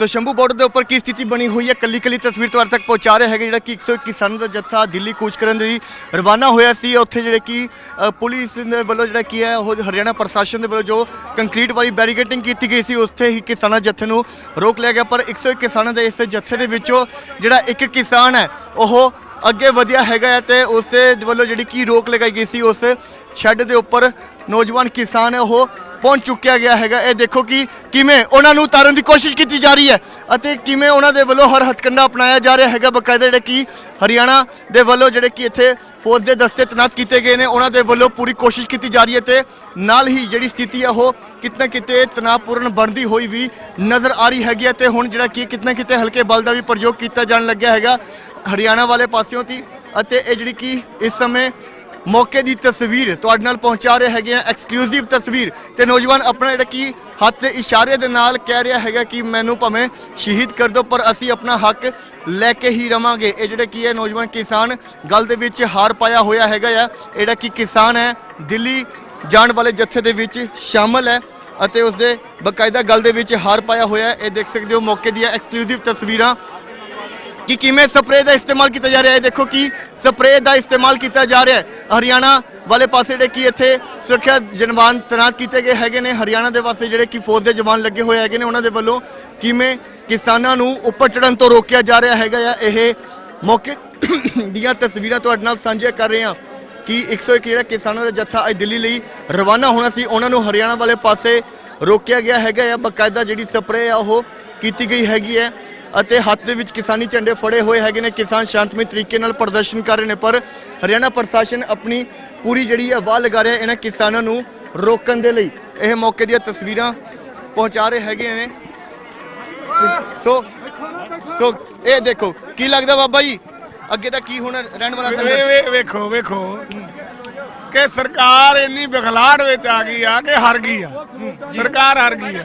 ਸੋ Shambhu border ਦੇ ਉੱਪਰ ਕੀ ਸਥਿਤੀ ਬਣੀ ਹੋਈ ਹੈ? ਕੱਲੀ ਕੱਲੀ ਤਸਵੀਰ ਤੁਹਾਡੇ ਤੱਕ ਪਹੁੰਚਾ ਰਿਹਾ ਹੈਗੇ ਜਿਹੜਾ ਕਿ 101 ਕਿਸਾਨਾਂ ਦਾ ਜੱਥਾ ਦਿੱਲੀ ਕੂਚ ਕਰਨ ਦੇ ਲਈ ਰਵਾਨਾ ਹੋਇਆ ਸੀ। ਉੱਥੇ ਜਿਹੜੇ ਕਿ ਅ, ਪੁਲਿਸ ਦੇ ਵੱਲੋਂ ਜਿਹੜਾ ਕੀ ਹੈ ਉਹ ਹਰਿਆਣਾ ਪ੍ਰਸ਼ਾਸਨ ਦੇ ਵੱਲੋਂ ਜੋ ਕੰਕਰੀਟ ਵਾਲੀ ਬੈਰੀਕੇਡਿੰਗ ਕੀਤੀ ਗਈ ਸੀ ਉੱਥੇ ਹੀ ਕਿਸਾਨਾਂ ਜੱਥੇ ਨੂੰ ਰੋਕ ਲਿਆ ਗਿਆ। ਪਰ 101 ਕਿਸਾਨਾਂ ਦੇ ਇਸ ਜੱਥੇ ਦੇ ਵਿੱਚੋਂ ਜਿਹੜਾ ਇੱਕ ਕਿਸਾਨ ਹੈ ਉਹ ਅੱਗੇ ਵਧਿਆ ਹੈਗਾ ਹੈ ਤੇ ਉਸ ਦੇ ਵੱਲੋਂ ਜਿਹੜੀ ਕੀ ਰੋਕ ਲਗਾਈ ਗਈ ਸੀ ਉਸ ਸ਼ੈੱਡ ਦੇ ਉੱਪਰ ਨੌਜਵਾਨ ਕਿਸਾਨ ਹੈ ਉਹ ਪਹੁੰਚ ਚੁੱਕਿਆ ਗਿਆ ਹੈਗਾ। ਇਹ ਦੇਖੋ ਕਿ ਕਿਵੇਂ ਉਹਨਾਂ ਨੂੰ ਉਤਾਰਨ ਦੀ ਕੋਸ਼ਿਸ਼ ਕੀਤੀ ਜਾ ਰਹੀ ਹੈ ਅਤੇ ਕਿਵੇਂ ਉਹਨਾਂ ਦੇ ਵੱਲੋਂ ਹਰ ਹਥਕੰਡਾ ਅਪਣਾਇਆ ਜਾ ਰਿਹਾ ਹੈਗਾ। ਬਕਾਇਦਾ ਜਿਹੜੇ ਕਿ ਹਰਿਆਣਾ ਦੇ ਵੱਲੋਂ ਜਿਹੜੇ ਕਿ ਇੱਥੇ ਫੌਜ ਦੇ ਦਸਤੇ ਤੈਨਾਤ ਕੀਤੇ ਗਏ ਨੇ, ਉਹਨਾਂ ਦੇ ਵੱਲੋਂ ਪੂਰੀ ਕੋਸ਼ਿਸ਼ ਕੀਤੀ ਜਾ ਰਹੀ ਹੈ ਤੇ ਨਾਲ ਹੀ ਜਿਹੜੀ ਸਥਿਤੀ ਹੈ ਉਹ ਕਿਤਨਾ ਕਿਤੇ ਤਣਾਅਪੂਰਨ ਬਣਦੀ ਹੋਈ ਵੀ ਨਜ਼ਰ ਆ ਰਹੀ ਹੈਗੀ ਹੈ ਤੇ ਹੁਣ ਜਿਹੜਾ ਕਿ ਕਿਤਨਾ ਕਿਤੇ ਹਲਕੇ ਬਲ ਦਾ ਵੀ ਪ੍ਰਯੋਗ ਕੀਤਾ ਜਾਣ ਲੱਗਿਆ ਹੈਗਾ ਹਰਿਆਣਾ ਵਾਲੇ ਪਾਸਿਓਂ ਦੀ ਅਤੇ ਇਹ ਜਿਹੜੀ ਕਿ ਇਸ ਸਮੇਂ ਮੌਕੇ ਦੀ ਤਸਵੀਰ ਤੁਹਾਡੇ ਨਾਲ ਪਹੁੰਚਾ ਰਹੇ ਹੈਗੇ ਆ ਐਕਸਕਲੂਸਿਵ ਤਸਵੀਰ। ਤੇ ਨੌਜਵਾਨ ਆਪਣਾ ਜਿਹੜਾ ਕਿ ਹੱਥ ਦੇ ਇਸ਼ਾਰੇ ਦੇ ਨਾਲ ਕਹਿ ਰਿਹਾ ਹੈਗਾ ਕਿ ਮੈਨੂੰ ਭਾਵੇਂ ਸ਼ਹੀਦ ਕਰ ਦਿਓ, ਪਰ ਅਸੀਂ ਆਪਣਾ ਹੱਕ ਲੈ ਕੇ ਹੀ ਰਵਾਂਗੇ। ਇਹ ਜਿਹੜੇ ਕੀ ਹੈ ਨੌਜਵਾਨ ਕਿਸਾਨ, ਗੱਲ ਦੇ ਵਿੱਚ ਹਾਰ ਪਾਇਆ ਹੋਇਆ ਹੈਗਾ ਆ। ਜਿਹੜਾ ਕਿ ਕਿਸਾਨ ਹੈ, ਦਿੱਲੀ ਜਾਣ ਵਾਲੇ ਜੱਥੇ ਦੇ ਵਿੱਚ ਸ਼ਾਮਲ ਹੈ ਅਤੇ ਉਸਦੇ ਬਕਾਇਦਾ ਗੱਲ ਦੇ ਵਿੱਚ ਹਾਰ ਪਾਇਆ ਹੋਇਆ ਇਹ ਦੇਖ ਸਕਦੇ ਹੋ ਮੌਕੇ ਦੀਆਂ ਐਕਸਕਲੂਸਿਵ ਤਸਵੀਰਾਂ। ਕਿ ਕਿਵੇਂ ਸਪਰੇਅ ਦਾ ਇਸਤੇਮਾਲ ਕੀਤਾ ਜਾ ਰਿਹਾ ਹੈ? ਦੇਖੋ ਕਿ ਸਪਰੇਅ ਦਾ ਇਸਤੇਮਾਲ ਕੀਤਾ ਜਾ ਰਿਹਾ ਹੈ। ਹਰਿਆਣਾ ਵਾਲੇ ਪਾਸੇ ਜਿਹੜੇ ਕਿ ਇੱਥੇ ਸੁਰੱਖਿਆ ਜਨਵਾਨ ਤੈਨਾਤ ਕੀਤੇ ਗਏ ਹੈਗੇ ਨੇ। ਹਰਿਆਣਾ ਦੇ ਪਾਸੇ ਜਿਹੜੇ ਕਿ ਫੌਜ ਦੇ ਜਵਾਨ ਲੱਗੇ ਹੋਏ ਹੈਗੇ ਨੇ, ਉਹਨਾਂ ਦੇ ਵੱਲੋਂ ਕਿਵੇਂ ਕਿਸਾਨਾਂ ਨੂੰ ਉੱਪਰ ਚੜਨ ਤੋਂ ਰੋਕਿਆ ਜਾ ਰਿਹਾ ਹੈਗਾ ਆ? ਇਹ ਮੌਕੇ ਦੀਆਂ ਤਸਵੀਰਾਂ ਤੁਹਾਡੇ ਨਾਲ ਸਾਂਝੀਆਂ ਕਰ ਰਹੇ ਹਾਂ ਕਿ 101 ਜਿਹੜਾ ਕਿਸਾਨਾਂ ਦਾ ਜੱਥਾ ਅੱਜ ਦਿੱਲੀ ਲਈ ਰਵਾਨਾ ਹੋਣਾ ਸੀ, ਉਹਨਾਂ ਨੂੰ ਹਰਿਆਣਾ ਵਾਲੇ ਪਾਸੇ ਰੋਕਿਆ ਗਿਆ ਹੈਗਾ ਆ। ਬਕਾਇਦਾ ਜਿਹੜੀ ਸਪਰੇਅ ਆ, ਉਹ ਕੀਤੀ ਗਈ ਹੈਗੀ ਹੈ। ਅਤੇ ਹੱਥ ਦੇ ਵਿੱਚ ਕਿਸਾਨੀ ਝੰਡੇ ਫੜੇ ਹੋਏ ਹੈਗੇ ਨੇ। ਕਿਸਾਨ ਸ਼ਾਂਤਮਈ ਤਰੀਕੇ ਨਾਲ ਪ੍ਰਦਰਸ਼ਨ ਕਰ ਰਹੇ ਨੇ ਪਰ ਹਰਿਆਣਾ ਪ੍ਰਸ਼ਾਸਨ ਆਪਣੀ ਪੂਰੀ ਜਿਹੜੀ ਹੈ ਵਾਹ ਲਗਾ ਰਿਹਾ ਇਹਨਾਂ ਕਿਸਾਨਾਂ ਨੂੰ ਰੋਕਣ ਦੇ ਲਈ। ਇਹ ਮੌਕੇ ਦੀਆਂ ਤਸਵੀਰਾਂ ਪਹੁੰਚਾ ਰਹੇ ਹੈਗੇ ਨੇ। ਸੋ ਸੋ ਇਹ ਦੇਖੋ ਕੀ ਲੱਗਦਾ ਬਾਬਾ ਜੀ? ਅੱਗੇ ਦਾ ਕੀ ਹੋਣਾ ਰਹਿਣ ਵਾਲਾ ਸੰਘਰਸ਼? ਵੇਖੋ ਵੇਖੋ। ਕਿ ਸਰਕਾਰ ਇੰਨੀ ਬਖਲਾੜ ਵਿੱਚ ਆ ਗਈ ਆ ਕਿ ਹਾਰ ਗਈ ਆ। ਸਰਕਾਰ ਹਾਰ ਗਈ ਆ।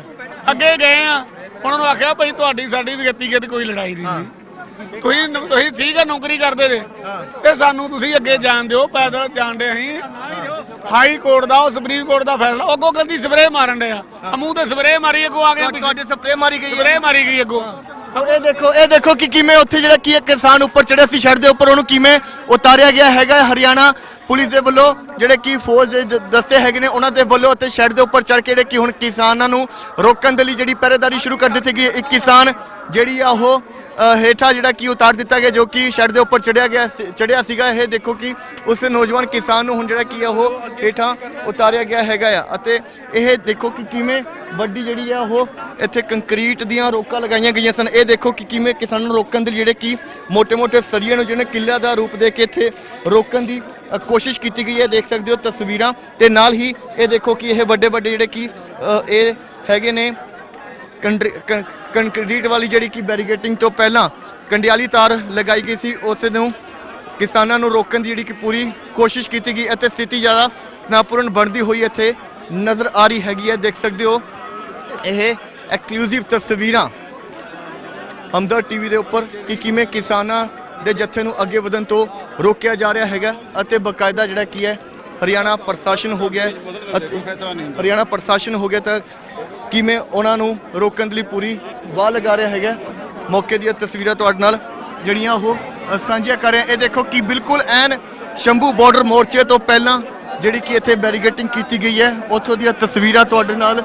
ਅੱਗੇ ਗਏ ਆ। ਉਹਨਾਂ ਨੂੰ ਆਖਿਆ ਭਾਈ ਤੁਹਾਡੀ ਸਾਡੀ ਵਿਅਕਤੀਗਤ ਕੋਈ ਲੜਾਈ ਨਹੀਂ ਜੀ। ਤੁਸੀਂ ਤੁਸੀਂ ਠੀਕ ਆ ਨੌਕਰੀ ਕਰਦੇ ਨੇ ਤੇ ਸਾਨੂੰ ਤੁਸੀਂ ਅੱਗੇ ਜਾਣ ਦਿਓ ਪੈਦਲ ਜਾਣਦੇ ਅਸੀਂ। ਹਾਈ ਕੋਰਟ ਦਾ ਉਹ ਸੁਪਰੀਮ ਕੋਰਟ ਦਾ ਫੈਸਲਾ। ਅੱਗੋਂ ਗਲਤੀ ਸਪਰੇਅ ਮਾਰਨ ਡਿਆ ਅਮੂ ਤੇ ਸਪਰੇਅ ਮਾਰੀ ਅੱਗੋਂ ਆ ਗਏ ਪਿੱਛੇ। ਤੁਹਾਡੇ ਸਪਰੇਅ ਮਾਰੀ ਗਈ ਹੈ ਸਪਰੇਅ ਮਾਰੀ ਗਈ ਅੱਗੋਂ। ਤੋ ਇਹ ਦੇਖੋ ਇਹ ਦੇਖੋ ਕਿ ਕਿਵੇਂ ਉੱਥੇ ਜਿਹੜਾ ਕੀ ਹੈ ਕਿਸਾਨ ਉੱਪਰ ਚੜਿਆ ਸੀ ਛੜ ਦੇ ਉੱਪਰ ਉਹਨੂੰ ਕਿਵੇਂ ਉਤਾਰਿਆ ਗਿਆ ਹੈਗਾ ਹਰਿਆਣਾ ਪੁਲਿਸ ਦੇ ਵੱਲੋਂ ਜਿਹੜੇ ਕੀ ਫੌਜ ਦੇ ਜ- ਦਸਤੇ ਹੈਗੇ ਨੇ ਉਹਨਾਂ ਦੇ ਵੱਲੋਂ ਅਤੇ ਛੜ ਦੇ ਉੱਪਰ ਚੜ ਕੇ ਜਿਹੜੇ ਕਿ ਹੁਣ ਕਿਸਾਨਾਂ ਨੂੰ ਰੋਕਣ ਦੇ ਲਈ ਜਿਹੜੀ ਪਹਿਰੇਦਾਰੀ ਸ਼ੁਰੂ ਕਰ ਦਿੱਤੀ ਗਈ ਹੈ। ਇੱਕ ਕਿਸਾਨ ਜਿਹੜੀ ਆ ਉਹ ਅ, ਹੇਠਾਂ ਜਿਹੜਾ ਕੀ ਉਤਾਰ ਦਿੱਤਾ ਗਿਆ ਜੋ ਕਿ ਛੜ ਦੇ ਉੱਪਰ ਚੜਿਆ ਗਿਆ ਸੀ- ਚੜਿਆ ਸੀਗਾ। ਇਹ ਦੇਖੋ ਕਿ ਉਸ ਨੌਜਵਾਨ ਕਿਸਾਨ ਨੂੰ ਹੁਣ ਜਿਹੜਾ ਕੀ ਆ ਉਹ ਹੇਠਾਂ ਉਤਾਰਿਆ ਗਿਆ ਹੈਗਾ ਆ। ਅਤੇ ਇਹ ਦੇਖੋ ਕਿ ਕਿਵੇਂ ਵੱਡੀ ਜਿਹੜੀ ਆ ਉਹ ਇੱਥੇ ਕੰਕਰੀਟ ਦੀਆਂ ਰੋਕਾਂ ਲਗਾਈਆਂ ਗਈਆਂ ਸਨ। ਇਹ ਦੇਖੋ ਕਿ ਕਿਵੇਂ ਕਿਸਾਨ ਨੂੰ ਰੋਕਣ ਦੇ ਜਿਹੜੇ ਕਿ ਮੋਟੇ ਮੋਟੇ ਸਰੀਏ ਨੂੰ ਜਿਹਨੇ ਕਿੱਲਾ ਦਾ ਰੂਪ ਦੇ ਕੇ ਇੱਥੇ ਰੋਕਣ ਦੀ ਕੋਸ਼ਿਸ਼ ਕੀਤੀ ਗਈ ਹੈ, ਦੇਖ ਸਕਦੇ ਹੋ ਤਸਵੀਰਾਂ। ਤੇ ਨਾਲ ਹੀ ਇਹ ਦੇਖੋ ਕਿ ਇਹ ਵੱਡੇ-ਵੱਡੇ ਜਿਹੜੇ ਕਿ ਇਹ ਹੈਗੇ ਨੇ ਕੰਕਰੀਟ ਵਾਲੀ ਜਿਹੜੀ ਕਿ ਬੈਰੀਗੇਟਿੰਗ ਤੋਂ ਪਹਿਲਾਂ ਕੰਡਿਆਲੀ ਤਾਰ ਲਗਾਈ ਗਈ ਸੀ, ਉਸ ਨੂੰ ਕਿਸਾਨਾਂ ਨੂੰ ਰੋਕਣ ਦੀ ਜਿਹੜੀ ਕਿ ਪੂਰੀ ਕੋਸ਼ਿਸ਼ ਕੀਤੀ ਗਈ ਅਤੇ ਸਥਿਤੀ ਜ਼ਿਆਦਾ ਨਾਪੂਰਨ ਬਣਦੀ ਹੋਈ ਇੱਥੇ ਨਜ਼ਰ ਆ ਰਹੀ ਹੈਗੀ ਹੈ, ਦੇਖ ਸਕਦੇ ਹੋ। ਇਹ ਐਕਸਕਲੂਸਿਵ ਤਸਵੀਰਾਂ ਹਮਦਰ ਟੀਵੀ ਦੇ ਉੱਪਰ ਕਿ ਕਿਵੇਂ ਕਿਸਾਨਾਂ ਦੇ ਜੱਥੇ ਨੂੰ ਅੱਗੇ ਵਧਣ ਤੋਂ ਰੋਕਿਆ ਜਾ ਰਿਹਾ ਹੈਗਾ ਅਤੇ ਬਕਾਇਦਾ ਜਿਹੜਾ ਕੀ ਹੈ, ਹਰਿਆਣਾ ਪ੍ਰਸ਼ਾਸਨ ਹੋ ਗਿਆ ਹਰਿਆਣਾ ਪ੍ਰਸ਼ਾਸਨ ਹੋ ਗਿਆ ਤਾਂ ਕਿਵੇਂ ਉਹਨਾਂ ਨੂੰ ਰੋਕਣ ਲਈ ਪੂਰੀ ਵਾਹ ਲਗਾ ਰਿਹਾ ਹੈਗਾ। ਮੌਕੇ ਦੀਆਂ ਤਸਵੀਰਾਂ ਤੁਹਾਡੇ ਨਾਲ ਜਿਹੜੀਆਂ ਉਹ ਸਾਂਝੀਆਂ ਕਰ ਰਹੇ। ਇਹ ਦੇਖੋ ਕਿ ਬਿਲਕੁਲ ਐਨ ਸ਼ੰਭੂ ਬਾਰਡਰ ਮੋਰਚੇ ਤੋਂ ਪਹਿਲਾਂ ਜਿਹੜੀ ਕਿ ਇੱਥੇ ਬੈਰੀਗੇਟਿੰਗ ਕੀਤੀ ਗਈ ਹੈ। ਉੱਥੋਂ ਦੀਆਂ ਤਸਵੀਰਾਂ ਤੁਹਾਡੇ ਨਾਲ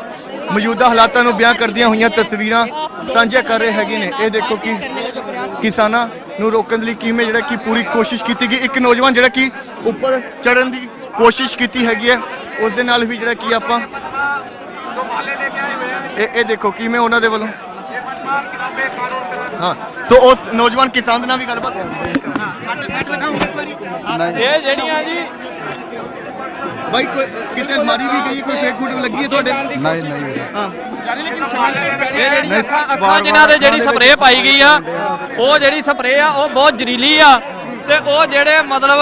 ਮੌਜੂਦਾ ਹਾਲਾਤਾਂ ਨੂੰ ਬਿਆਨ ਕਰਦੀਆਂ ਹੋਈਆਂ ਤਸਵੀਰਾਂ ਸਾਂਝੀਆਂ ਕਰ ਰਹੇ ਹੈਗੇ ਨੇ। ਇਹ ਦੇਖੋ ਕਿ ਕਿਸਾਨਾਂ ਨੂੰ ਰੋਕਣ ਦੇ ਲਈ ਕਿਵੇਂ ਜਿਹੜਾ ਕਿ ਪੂਰੀ ਕੋਸ਼ਿਸ਼ ਕੀਤੀ ਗਈ। ਇੱਕ ਨੌਜਵਾਨ ਜਿਹੜਾ ਕਿ ਉੱਪਰ ਚੜਨ ਦੀ ਕੋਸ਼ਿਸ਼ ਕੀਤੀ ਹੈਗੀ ਹੈ ਉਸ ਦੇ ਨਾਲ ਵੀ ਜਿਹੜਾ ਕੀ ਆਪਾਂ ਇਹ ਇਹ ਦੇਖੋ ਕਿਵੇਂ ਉਹਨਾਂ ਦੇ ਵੱਲੋਂ। ਹਾਂ ਸੋ ਉਸ ਨੌਜਵਾਨ ਕਿਸਾਨ ਦੇ ਨਾਲ ਵੀ ਗੱਲਬਾਤ ਇਹ ਜਿਹੜੀਆਂ ਜੀ ਬਾਈ ਕੋਈ ਕਿਤੇ ਮਾਰੀ ਵੀ ਗਈ ਕੋਈ ਫੇਕ ਫੂਟ ਲੱਗੀ ਹੈ ਤੁਹਾਡੇ? ਨਹੀਂ ਨਹੀਂ ਵੀਰੇ ਹਾਂ। ਇਹ ਜਿਹੜੀਆਂ ਅੱਖਾਂ ਅੱਖਾਂ ਜਿਨ੍ਹਾਂ ਦੇ ਜਿਹੜੀ ਸਪਰੇਅ ਪਾਈ ਗਈ ਆ ਉਹ ਜਿਹੜੀ ਸਪਰੇਅ ਆ ਉਹ ਬਹੁਤ ਜ਼ਹਿਰੀਲੀ ਆ। ਤੇ ਉਹ ਜਿਹੜੇ ਮਤਲਬ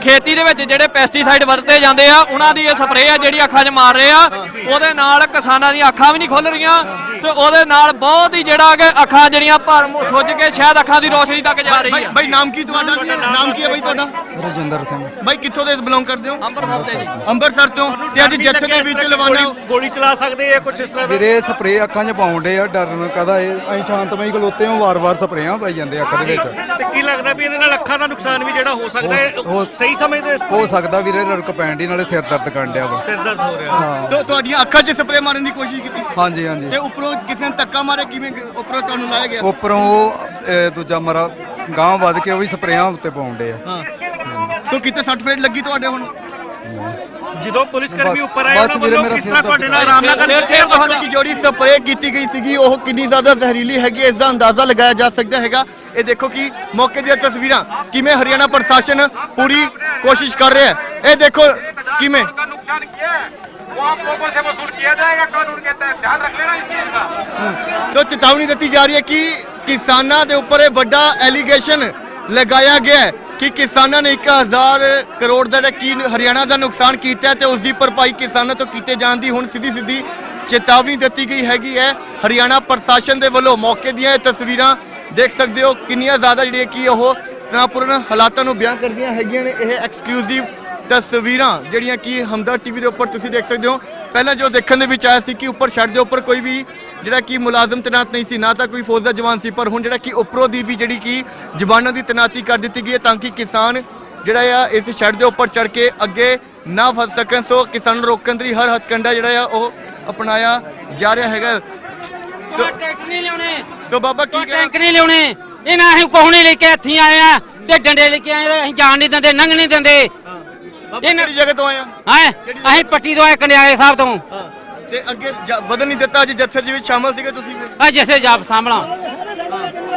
ਖੇਤੀ ਦੇ ਵਿੱਚ ਜਿਹੜੇ ਪੈਸਟੀਸਾਈਡ ਵਰਤੇ ਜਾਂਦੇ ਆ ਉਹਨਾਂ ਦੀ ਇਹ ਸਪਰੇਅ ਆ ਜਿਹੜੀ ਅੱਖਾਂ 'ਚ ਮਾਰ ਰਹੇ ਆ। ਉਹਦੇ ਨਾਲ ਕਿਸਾਨਾਂ ਦੀਆਂ ਅੱਖਾਂ ਵੀ ਨਹੀਂ ਖੁੱਲ ਰਹੀਆਂ ਤੇ ਉਹਦੇ ਨਾਲ ਬਹੁਤ ਹੀ ਜਿਹੜਾ ਕਿ ਅੱਖਾਂ ਜਿਹੜੀਆਂ ਭਰਮ ਸੁੱਜ ਕੇ ਸ਼ਾਇਦ ਅੱਖਾਂ ਦੀ ਰੋਸ਼ਨੀ ਤੱਕ ਜਾ ਰਹੀ ਬਾਈ ਆ। ਬਾਈ ਨਾਮ ਕੀ ਤੁਹਾਡਾ? ਨਾਮ ਕੀ ਹੈ ਬਾਈ ਤੁਹਾਡਾ? ਰਜਿੰਦਰ ਸਿੰਘ। ਬਾਈ ਕਿੱਥੋਂ ਦੇ ਬਿਲੋਂਗ ਕਰਦੇ ਹੋ? ਅੰਮ੍ਰਿਤਸਰ ਦੇ ਜੀ। ਅੰਮ੍ਰਿਤਸਰ ਤੋਂ। ਤੇ ਅੱਜ ਜੱਥੇ ਦੇ ਵਿੱਚ ਲਵਾਣਾ ਗੋਲੀ ਚਲਾ ਸਕਦੇ ਆ ਕੁਝ ਇਸ ਤਰ੍ਹਾਂ ਦਾ? ਵੀਰੇ ਸਪਰੇ ਅੱਖਾਂ 'ਚ ਪਾਉਂਦੇ ਆ ਡਰਨ ਕਦਾ ਇਹ। ਅਸੀਂ ਸ਼ਾਂਤਮਈ ਖਲੋਤੇ ਹਾਂ ਵਾਰ-ਵਾਰ ਸਪਰੇਆਂ ਪਾਈ ਜਾਂਦੇ ਅੱਖ ਦੇ ਵਿੱਚ। ਤੇ ਕੀ ਲੱਗਦਾ ਵੀ ਇਹਦੇ ਨਾਲ ਅੱਖਾਂ ਦਾ ਨੁਕਸਾਨ ਵੀ ਜਿਹੜਾ ਹੋ ਸਕਦਾ ਹੈ ਹੋ- ਸਹੀ ਸਮਝਦੇ ਇਸ ਹੋ ਸਕਦਾ ਵੀਰੇ ਰੜਕ ਪੈਣ ਦੀ ਨਾਲੇ ਸਿਰ ਦਰਦ ਕਰਨ ਡਿਆ ਵਾ। ਸਿਰ ਦਰਦ ਹੋ ਰਿਹਾ। ਸੋ ਤੁਹਾਡੀਆਂ ਅੱਖਾਂ 'ਚ ਸਪਰੇ ਮਾਰਨ ਦੀ ਕੋਸ਼ਿਸ਼ ਕੀਤੀ? ਹਾਂਜੀ ਹਾਂਜੀ। ਤੇ ਉੱਪਰੋਂ ਕਿਸੇ ਨੇ ਧੱਕਾ ਮਾਰਿਆ ਕਿਵੇਂ ਉੱਪਰੋਂ ਤੁਹਾਨੂੰ ਲਾਇਆ ਗਿਆ? ਉੱਪਰੋਂ ਉਹ ਅਹ, ਦੂਜਾ ਮਰਾ ਗਾਂ ਵੱਧ ਕੇ ਉਹ ਵੀ ਸਪਰੇਆਂ ਉੱਤੇ ਪਾਉਂਦੇ ਆ। ਹਾਂ। ਸੋ ਕਿਤੇ ਸਰਟੀਫਿਕੇਟ ਲੱਗੀ ਤੁਹਾਡੇ ਹੁਣ? ਜਦੋਂ ਪੁਲਿਸ ਕਰਮੀ ਬਸ- ਉੱਪਰ ਆਏ ਬਸ ਉਹਨਾਂ ਵੀਰੇ ਵੱਲੋਂ ਮੇਰਾ ਕਿਸ ਸਿਰ ਤਰ੍ਹਾਂ ਤੁਹਾਡੇ ਨਾਲ ਦਰਦ ਆਰਾਮ ਨਾਲ ਗੱਲ ਫਿਰ- ਫਿਰ ਤੁਹਾਡਾ- ਕਿ ਜਿਹੜੀ ਸਪਰੇ ਕੀਤੀ ਗਈ ਸੀਗੀ ਉਹ ਕਿੰਨੀ ਜ਼ਿਆਦਾ ਜ਼ਹਿਰੀਲੀ ਹੈਗੀ ਹੈ, ਇਸ ਦਾ ਅੰਦਾਜ਼ਾ ਲਗਾਇਆ ਜਾ ਸਕਦਾ ਹੈਗਾ ਇਹ ਦੇਖੋ ਕਿ ਮੌਕੇ ਦੀਆਂ ਤਸਵੀਰਾਂ ਕਿਵੇਂ ਹਰਿਆਣਾ ਪ੍ਰਸ਼ਾਸਨ ਪੂਰੀ ਕੋਸ਼ਿਸ਼ ਕਰ ਰਿਹਾ ਹੈ ਇਹ ਦੇਖੋ ਕਿਵੇਂ का नुकसान किया है वो आप लोगों से वसूल किया जाएगा कानून के तहत ध्यान रख लेना इस चीज का ਸੋ ਚੇਤਾਵਨੀ ਦਿੱਤੀ ਜਾ ਰਹੀ ਹੈ ਕਿ ਕਿਸਾਨਾਂ ਦੇ ਉੱਪਰ ਇਹ ਵੱਡਾ ਐਲੀਗੇਸ਼ਨ ਲਗਾਇਆ ਗਿਆ ਹੈ ਕਿ ਕਿਸਾਨਾਂ ਨੇ 1000 ਕਰੋੜ ਦਾ ਜਿਹੜਾ ਕੀ ਹਰਿਆਣਾ ਦਾ ਨੁਕਸਾਨ ਕੀਤਾ ਹੈ ਤੇ ਉਸ ਦੀ ਭਰਪਾਈ ਕਿਸਾਨਾਂ ਤੋਂ ਕੀਤੇ ਜਾਣ ਦੀ ਹੁਣ ਸਿੱਧੀ ਸਿੱਧੀ ਚੇਤਾਵਨੀ ਦਿੱਤੀ ਗਈ ਹੈਗੀ ਹੈ। ਹਰਿਆਣਾ ਪ੍ਰਸ਼ਾਸਨ ਦੇ ਵੱਲੋਂ ਮੌਕੇ ਦੀਆਂ ਇਹ ਤਸਵੀਰਾਂ ਦੇਖ ਸਕਦੇ ਹੋ। ਕਿੰਨੀਆਂ ਜ਼ਿਆਦਾ ਜਿਹੜੀਆਂ ਕੀ ਉਹ ਤਣਾਪੂਰਨ ਹਾਲਾਤਾਂ ਨੂੰ ਬਿਆਨ ਕਰਦੀਆਂ ਹੈਗੀਆਂ ਨੇ। ਇਹ ਐਕਸਕਲੂਸਿਵ ਤਸਵੀਰਾਂ ਜਿਹੜੀਆਂ ਕਿ ਹਮਦਰ ਟੀਵੀ ਦੇ ਉੱਪਰ ਤੁਸੀਂ ਦੇਖ ਸਕਦੇ ਹੋ। ਪਹਿਲਾਂ ਜੋ ਦੇਖਣ ਦੇ ਵਿੱਚ ਆਇਆ ਸੀ ਕਿ ਉੱਪਰ ਛੱਡ ਦੇ ਉੱਪਰ ਕੋਈ ਵੀ ਜਿਹੜਾ ਕਿ ਮੁਲਾਜ਼ਮ ਤੈਨਾਤ ਨਹੀਂ ਸੀ ਨਾ ਤਾਂ ਕੋਈ ਫੌਜ ਦਾ ਜਵਾਨ ਸੀ ਪਰ ਹੁਣ ਜਿਹੜਾ ਕਿ ਉੱਪਰੋਂ ਦੀ ਵੀ ਜਿਹੜੀ ਕਿ ਜਵਾਨਾਂ ਦੀ ਤੈਨਾਤੀ ਕਰ ਦਿੱਤੀ ਗਈ ਹੈ ਤਾਂ ਕਿ ਕਿਸਾਨ ਜਿਹੜਾ ਆ ਇਸ ਛੱਡ ਦੇ ਉੱਪਰ ਚੜ ਕੇ ਅੱਗੇ ਨਾ ਫਸ ਸਕਣ। ਸੋ ਕਿਸਾਨ ਰੋਕਣ ਦੀ ਹਰ ਹੱਥਕੰਡਾ ਜਿਹੜਾ ਆ ਉਹ ਅਪਣਾਇਆ ਜਾ ਰਿਹਾ ਹੈਗਾ। ਟੈਂਕ ਨਹੀਂ ਲਿਆਉਣੇ। ਸੋ ਬਾਬਾ ਕੀ ਟੈਂਕ ਨਹੀਂ ਲਿਆਉਣੇ। ਇਹਨਾਂ ਅਸੀਂ ਕੋਹਣੇ ਲੈ ਕੇ ਹੱਥੀਂ ਆਏ ਆ ਤੇ ਡੰਡੇ ਲੈ ਕੇ ਆਏ ਅਸੀਂ ਜਾਣ ਨਹੀਂ ਦਿੰਦੇ ਲੰਘ ਨਹੀਂ ਦਿੰਦੇ। ਬਾਬਾ ਕਿਹੜੀ ਜਗ੍ਹਾ ਤੋਂ ਆਏ ਆ? ਹਾਂ? ਅਸੀਂ ਪੱਟੀ ਤੋਂ ਆਏ ਕੰਡਿਆਲੇ ਸਾਹਿਬ ਤੋਂ। ਹਾਂ। ਤੇ ਅੱਗੇ ਜਾ- ਵਧਣ ਨਹੀਂ ਦਿੱਤਾ ਅੱਜ ਜੱਥੇ ਦੇ ਵਿੱਚ ਸ਼ਾਮਲ ਸੀਗੇ ਤੁਸੀਂ ਵੀ? ਆ ਜਿਸੇ ਜਾਪ ਸਾਂਭਲਾਂ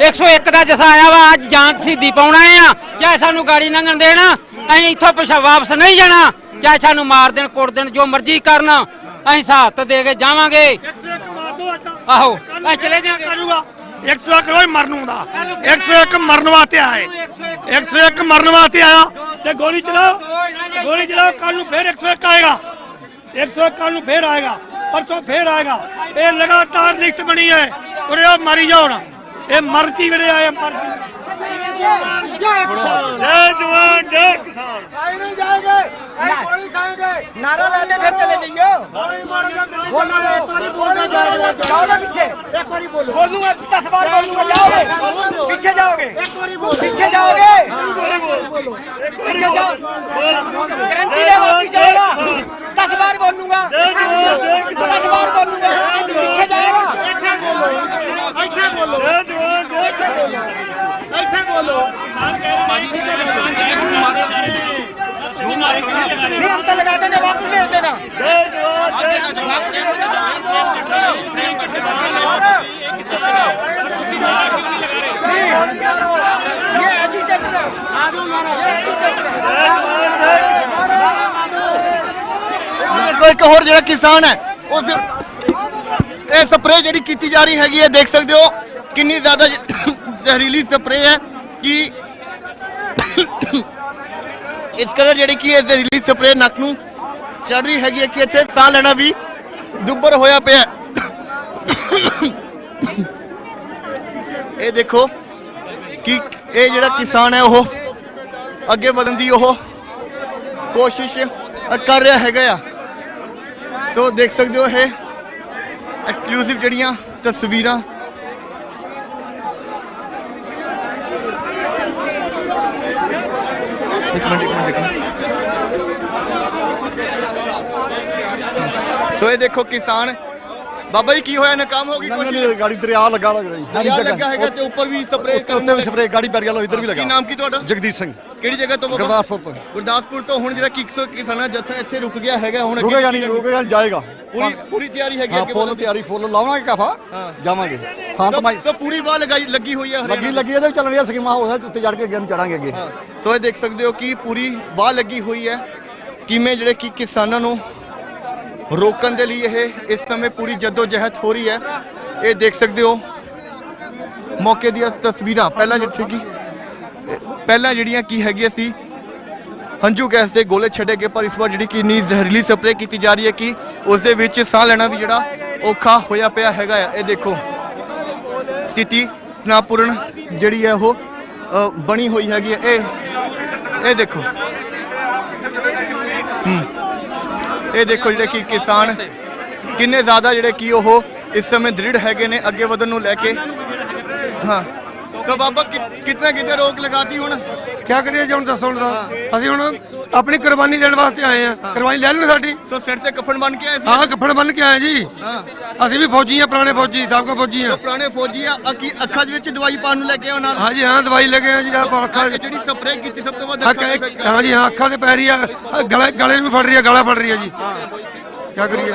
101 ਦਾ ਜਸਾ ਆਇਆ ਵਾ ਅੱਜ ਜਾਨ ਸਿੱਧੀ ਪਾਉਣ ਆ। ਚਾਹੇ ਸਾਨੂੰ ਗਾੜੀ ਲੰਘਣ ਦੇਣ ਅਸੀਂ ਇੱਥੋਂ ਪਿਛਾ ਵਾਪਸ ਨਹੀਂ ਜਾਣਾ। ਚਾਹੇ ਸਾਨੂੰ ਮਾਰ ਦੇਣ ਕੁੱਟ ਦੇਣ ਜੋ ਮਰਜ਼ੀ ਕਰਨ ਅਸੀਂ ਸਾਥ ਦੇ ਕੇ ਜਾਵਾਂਗੇ। ਆਹੋ ਅਸੀਂ ਚਲੇ ਜਾਾਂਗੇ 101 ਕਰੋੜ ਮਰਨ ਦਾ 101 ਮਰਨ ਵਾਸਤੇ ਆਏ। 101 ਮਰਨ ਵਾਸਤੇ ਆਇਆ। ਤੇ ਗੋਲੀ ਚਲਾਓ। ਗੋਲੀ ਚਲਾਓ ਕੱਲ ਨੂੰ ਫੇਰ 101 ਆਏਗਾ। 101 ਕੱਲ ਨੂੰ ਫੇਰ ਆਏਗਾ। ਪਰਸੋਂ ਫੇਰ ਆਏਗਾ। ਇਹ ਲਗਾਤਾਰ ਲਿਸਟ ਬਣੀ ਹੈ। ਉਰੇ ਉਹ ਮਾਰੀ ਜਾਓ ਨਾ। ਇਹ ਮਰਜ਼ੀ ਵੇਲੇ ਆਏ ਮਰਜ਼ੀ जय जवान जय किसान। नारा लाते फिर चले जाएँगे पीछे? एक बार बोलो बोलूँगा दस बार बोलूँगा जाओगे? पीछे जाओगे? पीछे जाओगे? पीछे जाओ। दस बार बोलूँगा। दस बार बोलूँगा। पीछे जाएगा। बोलो नहीं हम तो लगा देंगे वापस भेज देना ये एजिटेटर है ये एजिटेटर है ਦੇਖੋ ਇੱਕ ਹੋਰ ਜਿਹੜਾ ਕਿਸਾਨ ਹੈ ਉਸ ਇਹ ਸਪਰੇਅ ਜਿਹੜੀ ਕੀਤੀ ਜਾ ਰਹੀ ਹੈਗੀ ਹੈ ਦੇਖ ਸਕਦੇ ਹੋ ਕਿੰਨੀ ਜ਼ਿਆਦਾ ਜ- ਜ਼ਹਿਰੀਲੀ ਸਪਰੇਅ ਹੈ ਕਿ ਇਸ ਕਰਕੇ ਜਿਹੜੀ ਕੀ ਹੈ ਜ਼ਹਿਰੀਲੀ ਸਪਰੇਅ ਨੱਕ ਨੂੰ ਚੜ ਰਹੀ ਹੈਗੀ ਕਿ ਇੱਥੇ ਸਾਹ ਲੈਣਾ ਵੀ ਦੁੱਬਰ ਹੋਇਆ ਪਿਆ ਇਹ ਦੇਖੋ ਕਿ ਇਹ ਜਿਹੜਾ ਕਿਸਾਨ ਹੈ, ਉਹ ਅੱਗੇ ਵਧਣ ਦੀ ਉਹ ਕੋਸ਼ਿਸ਼ ਕਰ ਰਿਹਾ ਹੈਗਾ ਆ। ਸੋ ਦੇਖ ਸਕਦੇ ਹੋ ਇਹ ਐਕਸਕਲੂਸਿਵ ਜਿਹੜੀਆਂ ਤਸਵੀਰਾਂ ਇੱਕ ਮਿੰਟ ਇੱਕ ਮਿੰਟ ਦੇਖੋ ਸੋ ਇਹ ਦੇਖੋ ਕਿਸਾਨ ਬਾਬਾ ਜੀ ਕੀ ਹੋਇਆ? ਨਕਾਮ ਹੋ ਗਈ ਕੋਸ਼ਿਸ਼ ਗਾੜੀ ਦਰਿਆ ਲੱਗਾ ਲੱਗ ਰਹੀ ਦਰਿਆ ਲੱਗਾ ਹੈਗਾ ਤੇ ਉੱਪਰ ਵੀ ਸਪਰੇਅ ਉੱਤੇ ਵੀ ਸਪਰੇ ਗਾੜੀ ਬੈਰ ਗਿਆ ਇੱਧਰ ਵੀ ਕੀ ਲੱਗਾ। ਨਾਮ ਕੀ ਤੁਹਾਡਾ? ਜਗਦੀਸ਼ ਸਿੰਘ। ਕਿਹੜੀ ਜਗ੍ਹਾ ਤੋਂ ਬਾਬਾ? ਗੁਰਦਾਸਪੁਰ ਤੋਂ। ਗੁਰਦਾਸਪੁਰ ਤੋਂ ਹੁਣ ਜਿਹੜਾ 100 ਕਿਸਾਨਾਂ ਜੱਥਾ ਇੱਥੇ ਰੁਕ ਗਿਆ ਹੈਗਾ ਹੁਣ ਅੱਗੇ ਰੁਕੇਗਾ ਨਹੀਂ? ਰੁਕੇਗਾ ਨਹੀਂ ਜਾਏਗਾ। ਪੂਰੀ ਪੂਰੀ ਤਿਆਰੀ ਹੈਗੀ ਹਾਂ ਫੁੱਲ? ਤਿਆਰੀ ਫੁੱਲ ਲਾਵਾਂਗੇ ਕਾਫਾ। ਜਾਵਾਂਗੇ। ਸ਼ਾਂਤਮਈ ਸੋ ਪੂਰੀ ਵਾਹ ਲਗਾਈ ਲੱਗੀ ਹੋਈ ਹੈ ਲੱਗੀ ਲੱਗੀ ਇਹਦੇ ਵੀ ਚੱਲ ਰਹੀ ਸਕੀਮਾਂ ਹੋ ਸਕਦਾ ਉੱਤੇ ਚੜ ਕੇ ਅੱਗੇ ਨੂੰ ਚੜਾਂਗੇ ਅੱਗੇ। ਸੋ ਇਹ ਦੇਖ ਸਕਦੇ ਹੋ ਕਿ ਪੂਰੀ ਵਾਹ ਲੱਗੀ ਹੋਈ ਹੈ। ਕਿਵੇਂ ਜਿਹੜੇ ਕਿ ਕਿਸਾਨਾਂ ਨੂੰ ਰੋਕਣ ਦੇ ਲਈ ਇਹ ਇਸ ਸਮੇਂ ਪੂਰੀ ਜਹਿਦ ਹੋ ਰਹੀ ਹੈ। ਇਹ ਦੇਖ ਸਕਦੇ ਹੋ। ਮੌਕੇ ਦੀਆਂ ਤਸਵੀਰਾਂ ਪਹਿਲਾਂ ਜਿੱਥੇ ਕਿ ਪਹਿਲਾਂ ਜਿਹੜੀਆਂ ਕੀ ਹੈਗੀਆਂ ਸੀ, ਹੰਝੂ ਗੈਸ ਦੇ ਗੋਲੇ ਛੱਡੇ ਗਏ, ਪਰ ਇਸ ਵਾਰ ਜਿਹੜੀ ਕਿ ਇੰਨੀ ਜ਼ਹਿਰੀਲੀ ਸਪਰੇਅ ਕੀਤੀ ਜਾ ਰਹੀ ਹੈ ਕਿ ਉਸ ਦੇ ਵਿੱਚ ਸਾਹ ਲੈਣਾ ਵੀ ਜਿਹੜਾ ਔਖਾ ਹੋਇਆ ਪਿਆ ਹੈਗਾ ਆ। ਇਹ ਦੇਖੋ, ਸਥਿਤੀ ਤਣਾਪੂਰਨ ਜਿਹੜੀ ਹੈ ਉਹ ਬਣੀ ਹੋਈ ਹੈਗੀ ਹੈ। ਇਹ ਇਹ ਦੇਖੋ। ਇਹ ਦੇਖੋ ਜਿਹੜੇ ਕਿ ਕਿਸਾਨ, ਕਿੰਨੇ ਜ਼ਿਆਦਾ ਜਿਹੜੇ ਕਿ ਉਹ ਇਸ ਸਮੇਂ ਦ੍ਰਿੜ ਹੈਗੇ ਨੇ, ਅੱਗੇ ਵਧਣ ਨੂੰ ਲੈ ਕੇ। ਹਾਂ। ਤਾਂ ਬਾਬਾ ਕਿ- ਕਿਤਨਾ ਕਿਤੇ ਰੋਕ ਲਗਾਤੀ ਹੁਣ। ਕੀ ਕਰੀਏ ਜੀ ਹੁਣ ਦੱਸੋ ਹੁਣ ਤਾਂ। ਅਸੀਂ ਹੁਣ ਆਪਣੀ ਕੁਰਬਾਨੀ ਦੇਣ ਵਾਸਤੇ ਆਏ ਆ ਕੁਰਬਾਨੀ ਲੈ ਲੈਣ ਸਾਡੀ। ਸੋ ਸਿਰ ਤੇ ਕਫਨ ਬਣ ਕੇ ਆਏ ਸੀ? ਹਾਂ ਕੱਫੜ ਬੰਨ ਕੇ ਆਏ ਜੀ। ਹਾਂ। ਅਸੀਂ ਵੀ ਫੌਜੀ ਆ ਪੁਰਾਣੇ ਫੌਜੀ ਸਭ ਕੋ ਫੌਜੀ ਆ ਪੁਰਾਣੇ ਫੌਜੀ ਆ ਅੱਖੀ- ਅੱਖਾਂ ਦੇ ਵਿੱਚ ਦਵਾਈ ਪਾਉਣ ਨੂੰ ਲੈ ਕੇ ਆਉਣਾ ਹਾਂਜੀ ਹਾਂ ਦਵਾਈ ਲੱਗੇ ਆ ਜੀ ਆਹ ਅੱਖਾਂ। ਜਿਹੜੀ ਸਪਰੇਅ ਕੀਤੀ ਸਭ ਤੋਂ ਵੱਧ ਅੱਖਾਂ ਦੇ ਕਿ-। ਹਾਂਜੀ ਹਾਂ ਅੱਖਾਂ ਤੇ ਪੈ ਰਹੀ ਆ ਆਹ ਗਲੇ ਗਲੇ ਨੂੰ ਵੀ ਫੜ ਰਹੀ ਆ ਗਲਾ ਫੜ ਰਹੀ ਆ ਜੀ। ਕੀ ਕਰੀਏ।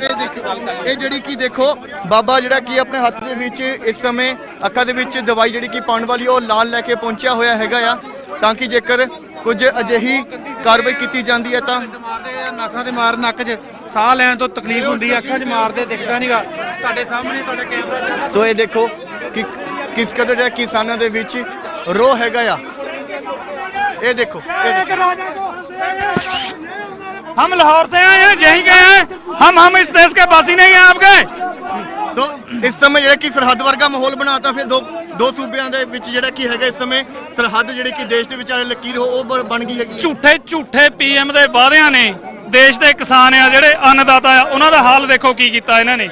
ਇਹ ਦੇਖੋ ਇਹ ਜਿਹੜੀ ਕੀ ਦੇਖੋ ਬਾਬਾ ਜਿਹੜਾ ਕੀ ਆਪਣੇ ਹੱਥ ਦੇ ਵਿੱਚ ਇਸ ਸਮੇਂ ਅੱਖਾਂ ਦੇ ਵਿੱਚ ਦਵਾਈ ਜਿਹੜੀ ਕੀ ਪਾਉਣ ਵਾਲੀ ਉਹ ਲਾਲ ਲੈ ਕੇ ਪਹੁੰਚਿਆ ਹੋਇਆ ਹੈਗਾ ਆ। ਤਾਂ ਕਿ ਜੇਕਰ ਕੁਝ ਅਜਿਹੀ ਕਾਰਵਾਈ ਕੀਤੀ ਜਾਂਦੀ ਹੈ ਤਾਂ ਮਾਰਦੇ ਨਸਾਂ ਦੇ ਮਾਰ ਨੱਕ 'ਚ ਸਾਹ ਲੈਣ ਤੋਂ ਤਕਲੀਫ ਹੁੰਦੀ ਆ ਅੱਖਾਂ 'ਚ ਮਾਰਦੇ ਦਿਖਦਾ ਨਹੀਂਗਾ ਤੁਹਾਡੇ ਸਾਹਮਣੇ ਤੁਹਾਡੇ ਕੈਮਰਾ ਸੋ ਇਹ ਦੇਖੋ ਕਿ ਕਿਸ ਕਦਰ ਜਿਹੜਾ ਕਿਸਾਨਾਂ ਦੇ ਵਿੱਚ ਰੋ ਹੈਗਾ ਆ। ਇਹ ਦੇਖੋ ਇਹ ਦੇਖੋ। हम लाहौर से आए हैं यहीं के हैं हम हम इस देश के वासी नहीं हैं आपके ਸੋ ਇਸ ਸਮੇਂ ਜਿਹੜਾ ਕਿ ਸਰਹੱਦ ਵਰਗਾ ਮਾਹੌਲ ਬਣਾਤਾ ਫਿਰ ਦੋ ਦੋ ਸੂਬਿਆਂ ਦੇ ਵਿੱਚ ਜਿਹੜਾ ਕੀ ਹੈਗਾ ਇਸ ਸਮੇਂ ਸਰਹੱਦ ਜਿਹੜੀ ਕਿ ਦੇਸ਼ ਦੇ ਵਿਚਾਲੇ ਲਕੀਰ ਹੋ ਉਹ ਬ- ਬਣ ਗਈ ਹੈਗੀ ਹੈ। ਝੂਠੇ ਝੂਠੇ ਪੀਐਮ ਦੇ ਵਾਅਦਿਆਂ ਨੇ ਦੇਸ਼ ਦੇ ਕਿਸਾਨ ਆ ਜਿਹੜੇ ਅੰਨਦਾਤਾ ਆ ਉਹਨਾਂ ਦਾ ਹਾਲ ਦੇਖੋ ਕੀ ਕੀਤਾ ਇਹਨਾਂ ਨੇ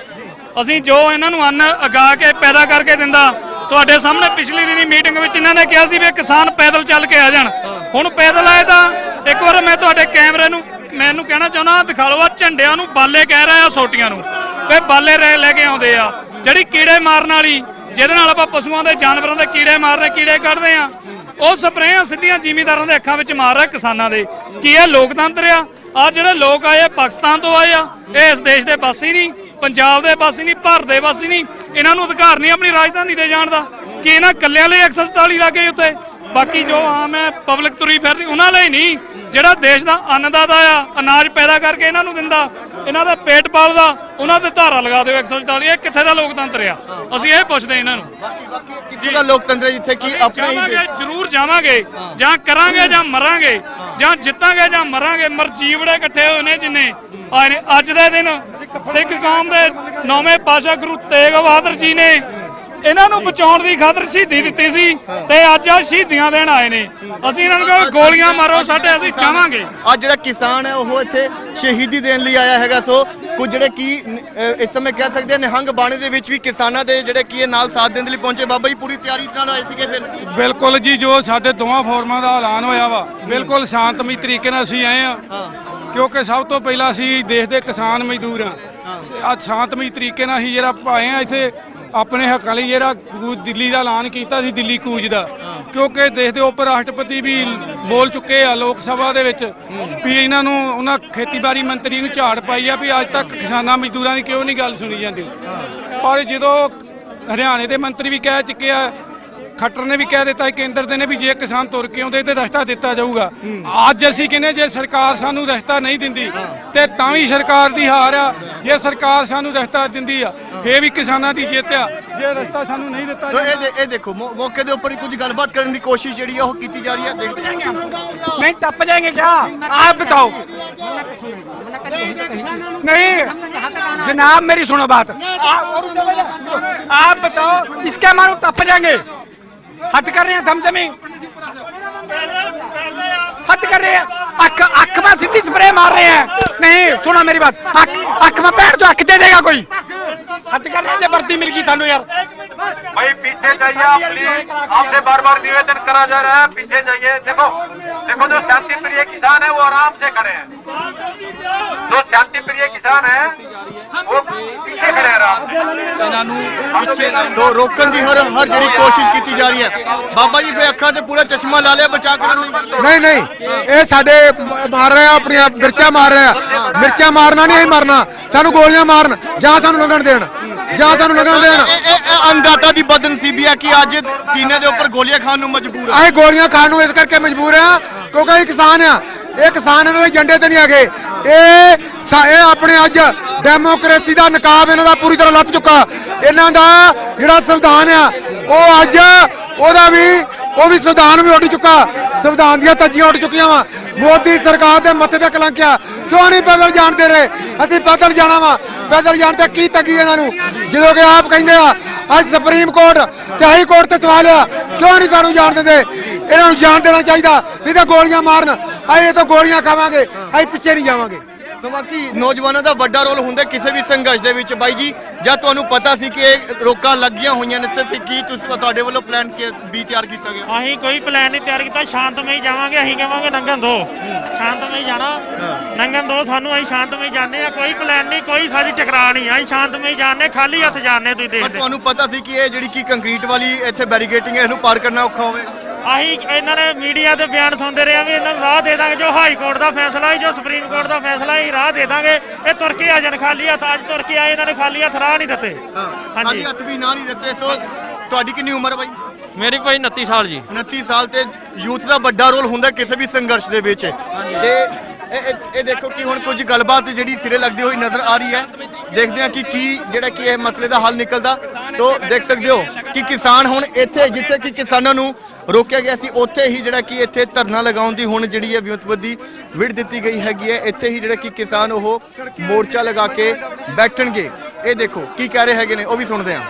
ਅਸੀਂ ਜੋ ਇਹਨਾਂ ਨੂੰ ਅੰਨ ਅਗਾ ਕੇ ਪੈਦਾ ਕਰਕੇ ਦਿੰਦਾ ਤੁਹਾਡੇ ਸਾਹਮਣੇ ਪਿਛਲੀ ਦਿਨੀ ਮੀਟਿੰਗ ਵਿੱਚ ਇਹਨਾਂ ਨੇ ਕਿਹਾ ਸੀ ਵੀ ਇਹ ਕਿਸਾਨ ਪੈਦਲ ਚੱਲ ਕੇ ਆ ਜਾਣ ਹੁਣ ਪੈਦਲ ਆਏ ਤਾਂ ਇੱਕ ਵਾਰ ਮੈਂ ਤੁਹਾਡੇ ਕੈਮਰੇ ਨੂੰ ਮੈਨੂੰ ਕਹਿਣਾ ਚਾਹੁੰਦਾ, ਦਿਖਾ ਲਓ ਆ ਝੰਡਿਆਂ ਨੂੰ ਬਾਲੇ ਕਹਿ ਰਿਹਾ ਆ ਸੋਟੀਆਂ ਨੂੰ। ਵੇ ਬਾਲੇ ਰਹਿ ਲੈ ਕੇ ਆਉਂਦੇ ਆ। ਜਿਹੜੀ ਕੀੜੇ ਮਾਰਨ ਵਾਲੀ, ਜਿਹਦੇ ਨਾਲ ਆਪਾਂ ਪਸ਼ੂਆਂ ਦੇ ਜਾਨਵਰਾਂ ਦੇ ਕੀੜੇ ਮਾਰਦੇ, ਕੀੜੇ ਕੱਢਦੇ ਆ, ਉਹ ਸਪਰੇਆਂ ਸਿੱਧੀਆਂ ਜ਼ਿਮੀਦਾਰਾਂ ਦੇ ਅੱਖਾਂ ਵਿੱਚ ਮਾਰ ਰਿਹਾ ਕਿਸਾਨਾਂ ਦੇ। ਕੀ ਇਹ ਲੋਕਤੰਤਰ ਆ? ਆ ਜਿਹੜੇ ਲੋਕ ਆਏ ਆ, ਪਾਕਿਸਤਾਨ ਤੋਂ ਆਏ ਆ, ਇਹ ਇਸ ਦੇਸ਼ ਦੇ ਵਾਸੀ ਨਹੀਂ, ਪੰਜਾਬ ਦੇ ਵਾਸੀ ਨਹੀਂ, ਭਾਰਤ ਦੇ ਵਾਸੀ ਨਹੀਂ, ਇਹਨਾਂ ਨੂੰ ਅਧਿਕਾਰ ਨਹੀਂ ਆਪਣੀ ਰਾਜਧਾਨੀ ਤੇ ਜਾਣ ਦਾ। ਕਿ ਇਹਨਾਂ ਕੱਲਿਆਂ ਲਈ 144 ਲੱਗੇ ਉੱਤੇ? ਬਾਕੀ ਜੋ ਆਮ ਹੈ ਪਬਲਿਕ ਤੁਰੀ ਫਿਰਦੀ, ਉਹਨਾਂ ਲਈ ਨਹੀਂ। ਜਿਹੜਾ ਦੇਸ਼ ਦਾ ਅੰਨਦਾਤਾ ਆ ਅਨਾਜ ਪੈਦਾ ਕਰਕੇ ਇਹਨਾਂ ਨੂੰ ਦਿੰਦਾ ਇਹਨਾਂ ਦਾ ਪੇਟ ਪਾਲਦਾ ਉਹਨਾਂ ਤੇ ਧਾਰਾ ਲਗਾ ਦਿਓ 144 ਇਹ ਕਿੱਥੇ ਦਾ ਲੋਕਤੰਤਰ ਆ? ਅਸੀਂ ਇਹ ਪੁੱਛਦੇ ਇਹਨਾਂ ਨੂੰ। ਕਿੱਥੇ ਦਾ ਲੋਕਤੰਤਰ ਜਿੱਥੇ ਕਿ ਆਪਣੇ ਹੀ ਜ਼ਰੂਰ ਜਾਵਾਂਗੇ ਜਾਂ ਕਰਾਂਗੇ ਜਾਂ ਮਰਾਂਗੇ ਜਾਂ ਜਿੱਤਾਂਗੇ ਜਾਂ ਮਰਾਂਗੇ ਮਰਜੀਵੜੇ ਇਕੱਠੇ ਹੋਏ ਨੇ ਜਿੰਨੇ। ਆਏ ਨੇ ਅੱਜ ਦੇ ਦਿਨ ਸਿੱਖ ਕੌਮ ਦੇ ਨੌਵੇਂ ਪਾਸ਼ਾ ਗੁਰੂ ਤੇਗ ਬਹਾਦਰ ਜੀ ਨੇ ਇਹਨਾਂ ਨੂੰ ਬਚਾਉਣ ਦੀ ਖਾਤਰ ਸ਼ਹੀਦੀ ਦਿੱਤੀ ਸੀ ਤੇ ਅੱਜ ਆ ਸ਼ਹੀਦੀਆਂ ਦੇਣ ਆਏ ਨੇ। ਅਸੀਂ ਇਹਨਾਂ ਨੂੰ ਕਹੋ ਗੋਲੀਆਂ ਮਾਰੋ ਸਾਡੇ ਅਸੀਂ ਜਾਵਾਂਗੇ ਅੱਜ ਜਿਹੜਾ ਕਿਸਾਨ ਹੈ ਉਹ ਇੱਥੇ ਸ਼ਹੀਦੀ ਦੇਣ ਲਈ ਆਇਆ ਹੈਗਾ। ਸੋ ਕੁਝ ਜਿਹੜੇ ਕੀ ਇਸ ਸਮੇਂ ਕਹਿ ਸਕਦੇ ਹਾਂ ਨਿਹੰਗ ਬਾਣੇ ਦੇ ਵਿੱਚ ਵੀ ਕਿਸਾਨਾਂ ਦੇ ਜਿਹੜੇ ਕੀ ਨਾਲ ਸਾਥ ਦੇਣ ਦੇ ਲਈ ਪਹੁੰਚੇ। ਬਾਬਾ ਜੀ ਪੂਰੀ ਤਿਆਰੀ ਨਾਲ ਆਏ ਸੀਗੇ ਫਿਰ? ਬਿਲਕੁਲ ਜੀ ਜੋ ਸਾਡੇ ਦੋਵਾਂ ਫੋਰਮਾਂ ਦਾ ਐਲਾਨ ਹੋਇਆ ਵਾ ਬਿਲਕੁਲ ਸ਼ਾਂਤਮਈ ਤਰੀਕੇ ਨਾਲ ਅਸੀਂ ਆਏ ਆ ਕਿਉਂਕਿ ਸਭ ਤੋਂ ਪਹਿਲਾਂ ਅਸੀਂ ਦੇਸ਼ ਦੇ ਕਿਸਾਨ ਮਜ਼ਦੂਰ ਆ ਅੱਜ ਸ਼ਾਂਤਮਈ ਤਰੀਕੇ ਨਾਲ ਅਸੀਂ ਜਿਹੜਾ ਆਏ ਆ ਇੱਥੇ ਆਪਣੇ ਹੱਕਾਂ ਲਈ ਜਿਹੜਾ ਕੂਚ ਦਿੱਲੀ ਦਾ ਐਲਾਨ ਕੀਤਾ ਸੀ ਦਿੱਲੀ ਕੂਚ ਦਾ, ਕਿਉਂਕਿ ਦੇਸ਼ ਦੇ ਉਪ ਰਾਸ਼ਟਰਪਤੀ ਵੀ ਬੋਲ ਚੁੱਕੇ ਆ ਲੋਕ ਸਭਾ ਦੇ ਵਿੱਚ ਵੀ ਇਹਨਾਂ ਨੂੰ ਉਹਨਾਂ ਖੇਤੀਬਾੜੀ ਮੰਤਰੀ ਨੂੰ ਝਾੜ ਪਾਈ ਆ ਵੀ ਅੱਜ ਤੱਕ ਕਿਸਾਨਾਂ ਮਜ਼ਦੂਰਾਂ ਦੀ ਕਿਉਂ ਨਹੀਂ ਗੱਲ ਸੁਣੀ ਜਾਂਦੀ। ਪਰ ਜਦੋਂ ਹਰਿਆਣੇ ਦੇ ਮੰਤਰੀ ਵੀ ਕਹਿ ਚੁੱਕੇ ਆ ਖੱਟਰ ਨੇ ਵੀ ਕਹਿ ਦਿੱਤਾ ਹੈ ਕੇਂਦਰ ਦੇ ਨੇ ਵੀ ਜੇ ਕਿਸਾਨ ਤੁਰ ਕੇ ਆਉਂਦੇ ਤੇ ਰਸਤਾ ਦਿੱਤਾ ਜਾਊਗਾ ਅੱਜ ਅਸੀਂ ਕਹਿੰਦੇ ਜੇ ਸਰਕਾਰ ਸਾਨੂੰ ਰਸਤਾ ਨਹੀਂ ਦਿੰਦੀ ਤੇ ਤਾਂ ਵੀ ਸਰਕਾਰ ਦੀ ਹਾਰ ਆ ਜੇ ਸਰਕਾਰ ਸਾਨੂੰ ਰਸਤਾ ਦਿੰਦੀ ਆ ਫੇਰ ਵੀ ਕਿਸਾਨਾਂ ਦੀ ਜਿੱਤ ਆ ਜੇ ਰਸਤਾ ਸਾਨੂੰ ਨਹੀਂ ਦਿੱਤਾ ਸੋ ਇਹ ਜਾਂਦਾ ਦੇ- ਇਹ ਦੇਖੋ ਮੌ- ਮੌਕੇ ਦੇ ਉੱਪਰ ਹੀ ਕੁਝ ਗੱਲਬਾਤ ਕਰਨ ਦੀ ਕੋਸ਼ਿਸ਼ ਜਿਹੜੀ ਹੈ ਉਹ ਕੀਤੀ ਜਾ ਰਹੀ ਹੈ ਦੇਖਦੇ ਹਾਂ नहीं टप जाएंगे क्या आप बताओ नहीं जनाब मेरी सुनो बात आप आप बताओ इसके मानो टप जाएंगे हद कर रहे हैं धमचमी हद कर रहे हैं अख अख में सीधी स्प्रे मार रहे हैं नहीं सुनो मेरी बात अख अख में बैठ जो अख दे देगा कोई हद कर रहे हैं जब वर्दी मिल गई थानू यार भाई पीछे जाइए आप प्लीज आपसे बार बार निवेदन करा जा रहा है पीछे जाइए देखो देखो जो शांति प्रिय किसान है वो आराम से खड़े हैं जो शांति प्रिय किसान है वो पीछे खड़े हैं आराम से ਸੋ ਰੋਕਣ ਦੀ ਹਰ ਹਰ ਜਿਹੜੀ ਕੋਸ਼ਿਸ਼ ਕੀਤੀ ਜਾ ਰਹੀ ਹੈ ਬਾਬਾ ਜੀ ਫੇ ਅੱਖਾਂ ਤੇ ਪੂਰਾ ਚਸ਼ਮਾ ਲਾ ਲਿਆ ਬਚਾ ਕਰਨ ਲਈ ਨਹੀਂ ਨਹੀਂ ਇਹ ਸਾਡੇ ਮਾਰ ਰਹੇ ਆ ਆਪਣੀਆਂ ਮਿਰਚਾਂ ਮਾਰ ਰਹੇ ਆ। ਮਿਰਚਾਂ ਮਾਰਨਾ ਨਹੀਂ ਅਸੀਂ ਮਰਨਾ। ਸਾਨੂੰ ਗੋਲੀਆਂ ਮਾਰਨ ਜਾਂ ਸਾਨੂੰ ਲੰਘਣ ਦੇਣ। ਜਾਂ ਸਾਨੂੰ ਲੰਘਣ ਦੇਣ। ਅੰਦਾਤਾ ਦੀ ਬਦਨਸੀਬੀ ਆ ਕਿ ਅੱਜ ਸੀਨੇ ਦੇ ਉੱਪਰ ਗੋਲੀਆਂ ਖਾਣ ਨੂੰ ਮਜਬੂਰ ਆ। ਅਸੀਂ ਗੋਲੀਆਂ ਖਾਣ ਨੂੰ ਇਸ ਕਰਕੇ ਮਜਬੂਰ ਆ ਕਿਉਂਕਿ ਇਹ ਕਿਸਾਨ ਆ। ਇਹ ਕਿਸਾਨ ਇਹਨਾਂ ਦੇ ਏਜੰਡੇ ਤੇ ਨਹੀਂ ਹੈਗੇ। ਇਹ ਇਹ ਆਪਣੇ ਅੱਜ ਡੈਮੋਕ੍ਰੇਸੀ ਦਾ ਨਕਾਬ ਇਹਨਾਂ ਦਾ ਪੂਰੀ ਤਰ੍ਹਾਂ ਲੱਥ ਚੁੱਕਾ। ਇਹਨਾਂ ਦਾ ਜਿਹੜਾ ਸੰਵਿਧਾਨ ਆ ਉਹ ਅੱਜ ਉਹਦਾ ਵੀ ਉਹ ਵੀ ਸੰਵਿਧਾਨ ਵੀ ਉੱਡ ਚੁੱਕਾ। ਸੰਵਿਧਾਨ ਦੀਆਂ ਤੱਜੀਆਂ ਉੱਡ ਚੁੱਕੀਆਂ ਵਾ। ਮੋਦੀ ਸਰਕਾਰ ਦੇ ਮੱਥੇ ਤੇ ਕਲੰਕ ਆ ਕਿਉਂ ਨਹੀਂ ਪੈਦਲ ਜਾਣ ਦੇ ਰਹੇ? ਅਸੀਂ ਪੈਦਲ ਜਾਣਾ ਵਾ। ਪੈਦਲ ਜਾਣ ਤੇ ਕੀ ਤੱਗੀ ਇਹਨਾਂ ਨੂੰ? ਜਦੋਂ ਕਿ ਆਪ ਕਹਿੰਦੇ ਆ, ਅੱਜ ਸੁਪਰੀਮ ਕੋਰਟ ਤੇ ਹਾਈ ਕੋਰਟ ਤੇ ਸਵਾਲ ਆ। ਕਿਉਂ ਨਹੀਂ ਸਾਨੂੰ ਜਾਣ ਦਿੰਦੇ? ਇਹਨਾਂ ਨੂੰ ਜਾਣ ਦੇਣਾ ਚਾਹੀਦਾ। ਨਹੀਂ ਤਾਂ ਗੋਲੀਆਂ ਮਾਰਨ। ਅਸੀਂ ਇਹ ਤਾਂ ਗੋਲੀਆਂ ਖਾਵਾਂਗੇ। ਅਸੀਂ ਪਿੱਛੇ ਨਹੀਂ ਜਾਵਾਂਗੇ। ਬਾਕੀ ਨੌਜਵਾਨਾਂ ਦਾ ਵੱਡਾ ਰੋਲ ਹੁੰਦਾ ਕਿਸੇ ਵੀ ਸੰਘਰਸ਼ ਦੇ ਵਿੱਚ। ਬਾਈ ਜੀ ਜਦ ਤੁਹਾਨੂੰ ਪਤਾ ਸੀ ਕਿ ਇਹ ਰੋਕਾਂ ਲੱਗੀਆਂ ਹੋਈਆਂ ਨੇ ਤੇ ਫਿਰ ਕੀ ਤੁਸੀਂ ਤੁਹਾਡੇ ਵੱਲੋਂ ਪਲਾਨ ਵੀ ਤਿਆਰ ਕੀਤਾ ਗਿਆ? ਅਸੀਂ ਕੋਈ ਪਲਾਨ ਨਹੀਂ ਤਿਆਰ ਕੀਤਾ ਸ਼ਾਂਤਮਈ ਜਾਵਾਂਗੇ ਅਸੀਂ ਕਹਾਂਗੇ ਨੰਗਨ ਦੋ। ਸ਼ਾਂਤਮਈ ਜਾਣਾ। ਨੰਗਨ ਦੋ ਸਾਨੂੰ ਅਸੀਂ ਸ਼ਾਂਤਮਈ ਜਾਣੇ ਆ ਕੋਈ ਪਲਾਨ ਨਹੀਂ ਕੋਈ ਸਾਡੀ ਟਕਰਾਅ ਨਹੀਂ ਅਸੀਂ ਸ਼ਾਂਤਮਈ ਜਾਣੇ ਖਾਲੀ ਹੱਥ ਜਾਣੇ ਤੁਸੀਂ ਦੇਖਦੇ ਤੁਹਾਨੂੰ ਪਤਾ ਸੀ ਕਿ ਇਹ ਜਿਹੜੀ ਕੀ ਕੰਕਰੀਟ ਵਾਲੀ ਇੱਥੇ ਬੈਰੀਕੇਟਿੰਗ ਹੈ ਇਹਨੂੰ ਪਾਰ ਕਰਨਾ ਔਖਾ ਹੋਵੇ? ਅਸੀਂ ਇਹਨਾਂ ਨੇ ਮੀਡੀਆ ਤੇ ਬਿਆਨ ਸੁਣਦੇ ਰਹੇ ਆ ਵੀ ਇਹਨਾਂ ਨੂੰ ਰਾਹ ਦੇ ਦਾਂਗੇ ਜੋ ਹਾਈ ਕੋਰਟ ਦਾ ਫੈਸਲਾ ਹੈ ਜੋ ਸੁਪਰੀਮ ਕੋਰਟ ਦਾ ਫੈਸਲਾ ਹੈ ਰਾਹ ਦੇ ਦਾਂਗੇ। ਇਹ ਤੁਰ ਕੇ ਆ ਜਾਣ ਖਾਲੀ ਹੱਥ ਅੱਜ ਤੁਰ ਕੇ ਆਏ ਇਹਨਾਂ ਨੇ ਖਾਲੀ ਹੱਥ ਰਾਹ ਨਹੀਂ ਦਿੱਤੇ। ਹਾਂਜੀ। ਹੱਥ ਵੀ ਨਾ ਨਹੀਂ ਦਿੱਤੇ। ਸੋ ਤੁਹਾਡੀ ਕਿੰਨੀ ਉਮਰ ਹੈ ਬਾਈ? ਮੇਰੀ ਕੋਈ 29 ਸਾਲ ਜੀ। 29 ਸਾਲ ਤੇ ਯੂਥ ਦਾ ਵੱਡਾ ਰੋਲ ਹੁੰਦਾ ਕਿਸੇ ਵੀ ਸੰਘਰਸ਼ ਦੇ ਵਿੱਚ। ਤੇ ਇਹ ਇਹ ਦੇਖੋ ਕਿ ਹੁਣ ਕੁਝ ਗੱਲਬਾਤ ਜਿਹੜੀ ਸਿਰੇ ਲੱਗਦੀ ਹੋਈ ਨਜ਼ਰ ਆ ਰਹੀ ਹੈ। ਦੇਖਦੇ ਹਾਂ ਕਿ ਕੀ ਜਿਹੜਾ ਕਿ ਇਹ ਮਸਲੇ ਦਾ ਹੱਲ ਨਿਕਲਦਾ। ਸੋ ਦੇਖ ਸਕਦੇ ਹੋ ਕਿ ਕਿਸਾਨ ਹੁਣ ਇੱਥੇ, ਜਿੱਥੇ ਕਿ ਕਿਸਾਨਾਂ ਨੂੰ ਰੋਕਿਆ ਗਿਆ ਸੀ, ਉੱਥੇ ਹੀ ਜਿਹੜਾ ਕਿ ਇੱਥੇ ਧਰਨਾ ਲਗਾਉਣ ਦੀ ਹੁਣ ਜਿਹੜੀ ਹੈ ਵਿਉਂਤਬੰਦੀ ਵਿੜ ਦਿੱਤੀ ਗਈ ਹੈਗੀ ਹੈ। ਇੱਥੇ ਹੀ ਜਿਹੜਾ ਕਿ ਕਿਸਾਨ ਉਹ ਮੋਰਚਾ ਲਗਾ ਕੇ ਬੈਠਣਗੇ। ਇਹ ਦੇਖੋ, ਕੀ ਕਹਿ ਰਹੇ ਹੈਗੇ ਨੇ, ਉਹ ਵੀ ਸੁਣਦੇ ਹਾਂ।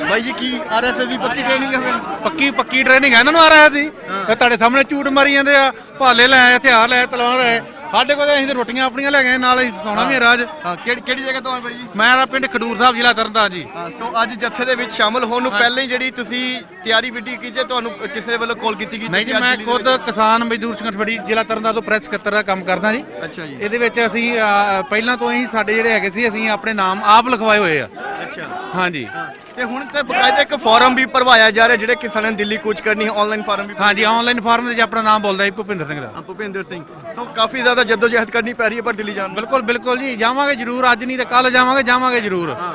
ਬਾਈ ਜੀ ਕੀ ਆਰਐਸਐਸ ਦੀ ਪੱਕੀ ਟ੍ਰੇਨਿੰਗ ਹੈ ਫਿਰ? ਪੱਕੀ ਪੱਕੀ ਟ੍ਰੇਨਿੰਗ ਹੈ ਇਹਨਾਂ ਨੂੰ ਆ ਰਿਹਾ ਸੀ ਤੇ ਤੁਹਾਡੇ ਸਾਹਮਣੇ ਝੂਟ ਮਾਰੀ ਜਾਂਦੇ ਆ। ਭਾਲੇ ਲੈ ਹਥਿਆਰ ਲੈ ਤਲਵਾਰ ਲੈ ਸਾਡੇ ਕੋਲ ਤਾਂ ਅਸੀਂ ਤੇ ਰੋਟੀਆਂ ਆਪਣੀਆਂ ਲੈ ਗਏ ਨਾਲ ਅਸੀਂ ਸੌਣਾ ਵੀ ਹੈ। ਰਾਜ। ਹਾਂ ਕਿਹੜੀ ਕਿਹੜੀ ਜਗ੍ਹਾ ਤੋਂ ਆਏ ਬਾਈ ਜੀ? ਮੈਂ ਆ ਪਿੰਡ ਖਡੂਰ ਸਾਹਿਬ ਜ਼ਿਲ੍ਹਾ ਤਰਨਤਾਰਨ ਜੀ। ਹਾਂ ਸੋ ਅੱਜ ਜੱਥੇ ਦੇ ਵਿੱਚ ਸ਼ਾਮਲ ਹੋਣ ਨੂੰ ਪਹਿਲਾਂ ਹੀ ਜਿਹੜੀ ਤੁਸੀਂ ਤਿਆਰੀ ਵਿੱਢੀ ਕੀਤੀ ਤੁਹਾਨੂੰ ਕਿਸੇ ਵੱਲੋਂ ਕਾਲ ਕੀਤੀ ਗਈ ਨਹੀਂ ਜੀ ਮੈਂ ਖੁਦ? ਕਿਸਾਨ ਮਜ਼ਦੂਰ ਸੰਗਠਨ ਜ਼ਿਲ੍ਹਾ ਤਰਨਤਾਰਨ ਤੋਂ ਪ੍ਰੈਸ ਸਕੱਤਰ ਦਾ ਕੰਮ ਕਰਦਾ ਜੀ। ਅੱਛਾ ਜੀ। ਇਹਦੇ ਵਿੱਚ ਅਸੀਂ ਅ, ਪਹਿਲਾਂ ਤੋਂ ਹੀ ਸਾਡੇ ਜਿਹੜੇ ਹੈਗੇ ਸੀ ਅਸੀਂ ਆਪਣੇ ਨਾਮ ਆਪ ਲਿਖਵਾਏ ਹੋਏ ਆ। ਅੱਛਾ। ਹਾਂਜੀ ਤੇ ਹੁਣ ਤੇ ਬਕਾਇਦਾ ਇੱਕ ਫਾਰਮ ਵੀ ਭਰਵਾਇਆ ਜਾ ਰਿਹਾ ਜਿਹੜੇ ਕਿਸਾਨਾਂ ਨੇ ਦਿੱਲੀ ਕੂਚ ਕਰਨੀ ਹੈ ਆਨਲਾਈਨ ਫਾਰਮ ਵੀ ਹਾਂਜੀ ਆਨਲਾਈਨ ਫਾਰਮ ਦੇ ਵਿੱਚ ਆਪਣਾ ਨਾਮ ਬੋਲਦਾ ਜੀ ਭੁਪਿੰਦਰ ਸਿੰਘ ਦਾ। ਭੁਪਿੰਦਰ ਸਿੰਘ। ਸੋ ਕਾਫੀ ਜ਼ਿਆਦਾ ਜਦੋਜਹਿਦ ਕਰਨੀ ਪੈ ਰਹੀ ਹੈ ਪਰ ਦਿੱਲੀ ਜਾਣ ਨੂੰ ਬਿਲਕੁਲ ਬਿਲਕੁਲ ਜੀ ਜਾਵਾਂਗੇ ਜ਼ਰੂਰ ਅੱਜ ਨਹੀਂ ਤੇ ਕੱਲ ਜਾਵਾਂਗੇ ਜਾਵਾਂਗੇ ਜ਼ਰੂਰ। ਹਾਂ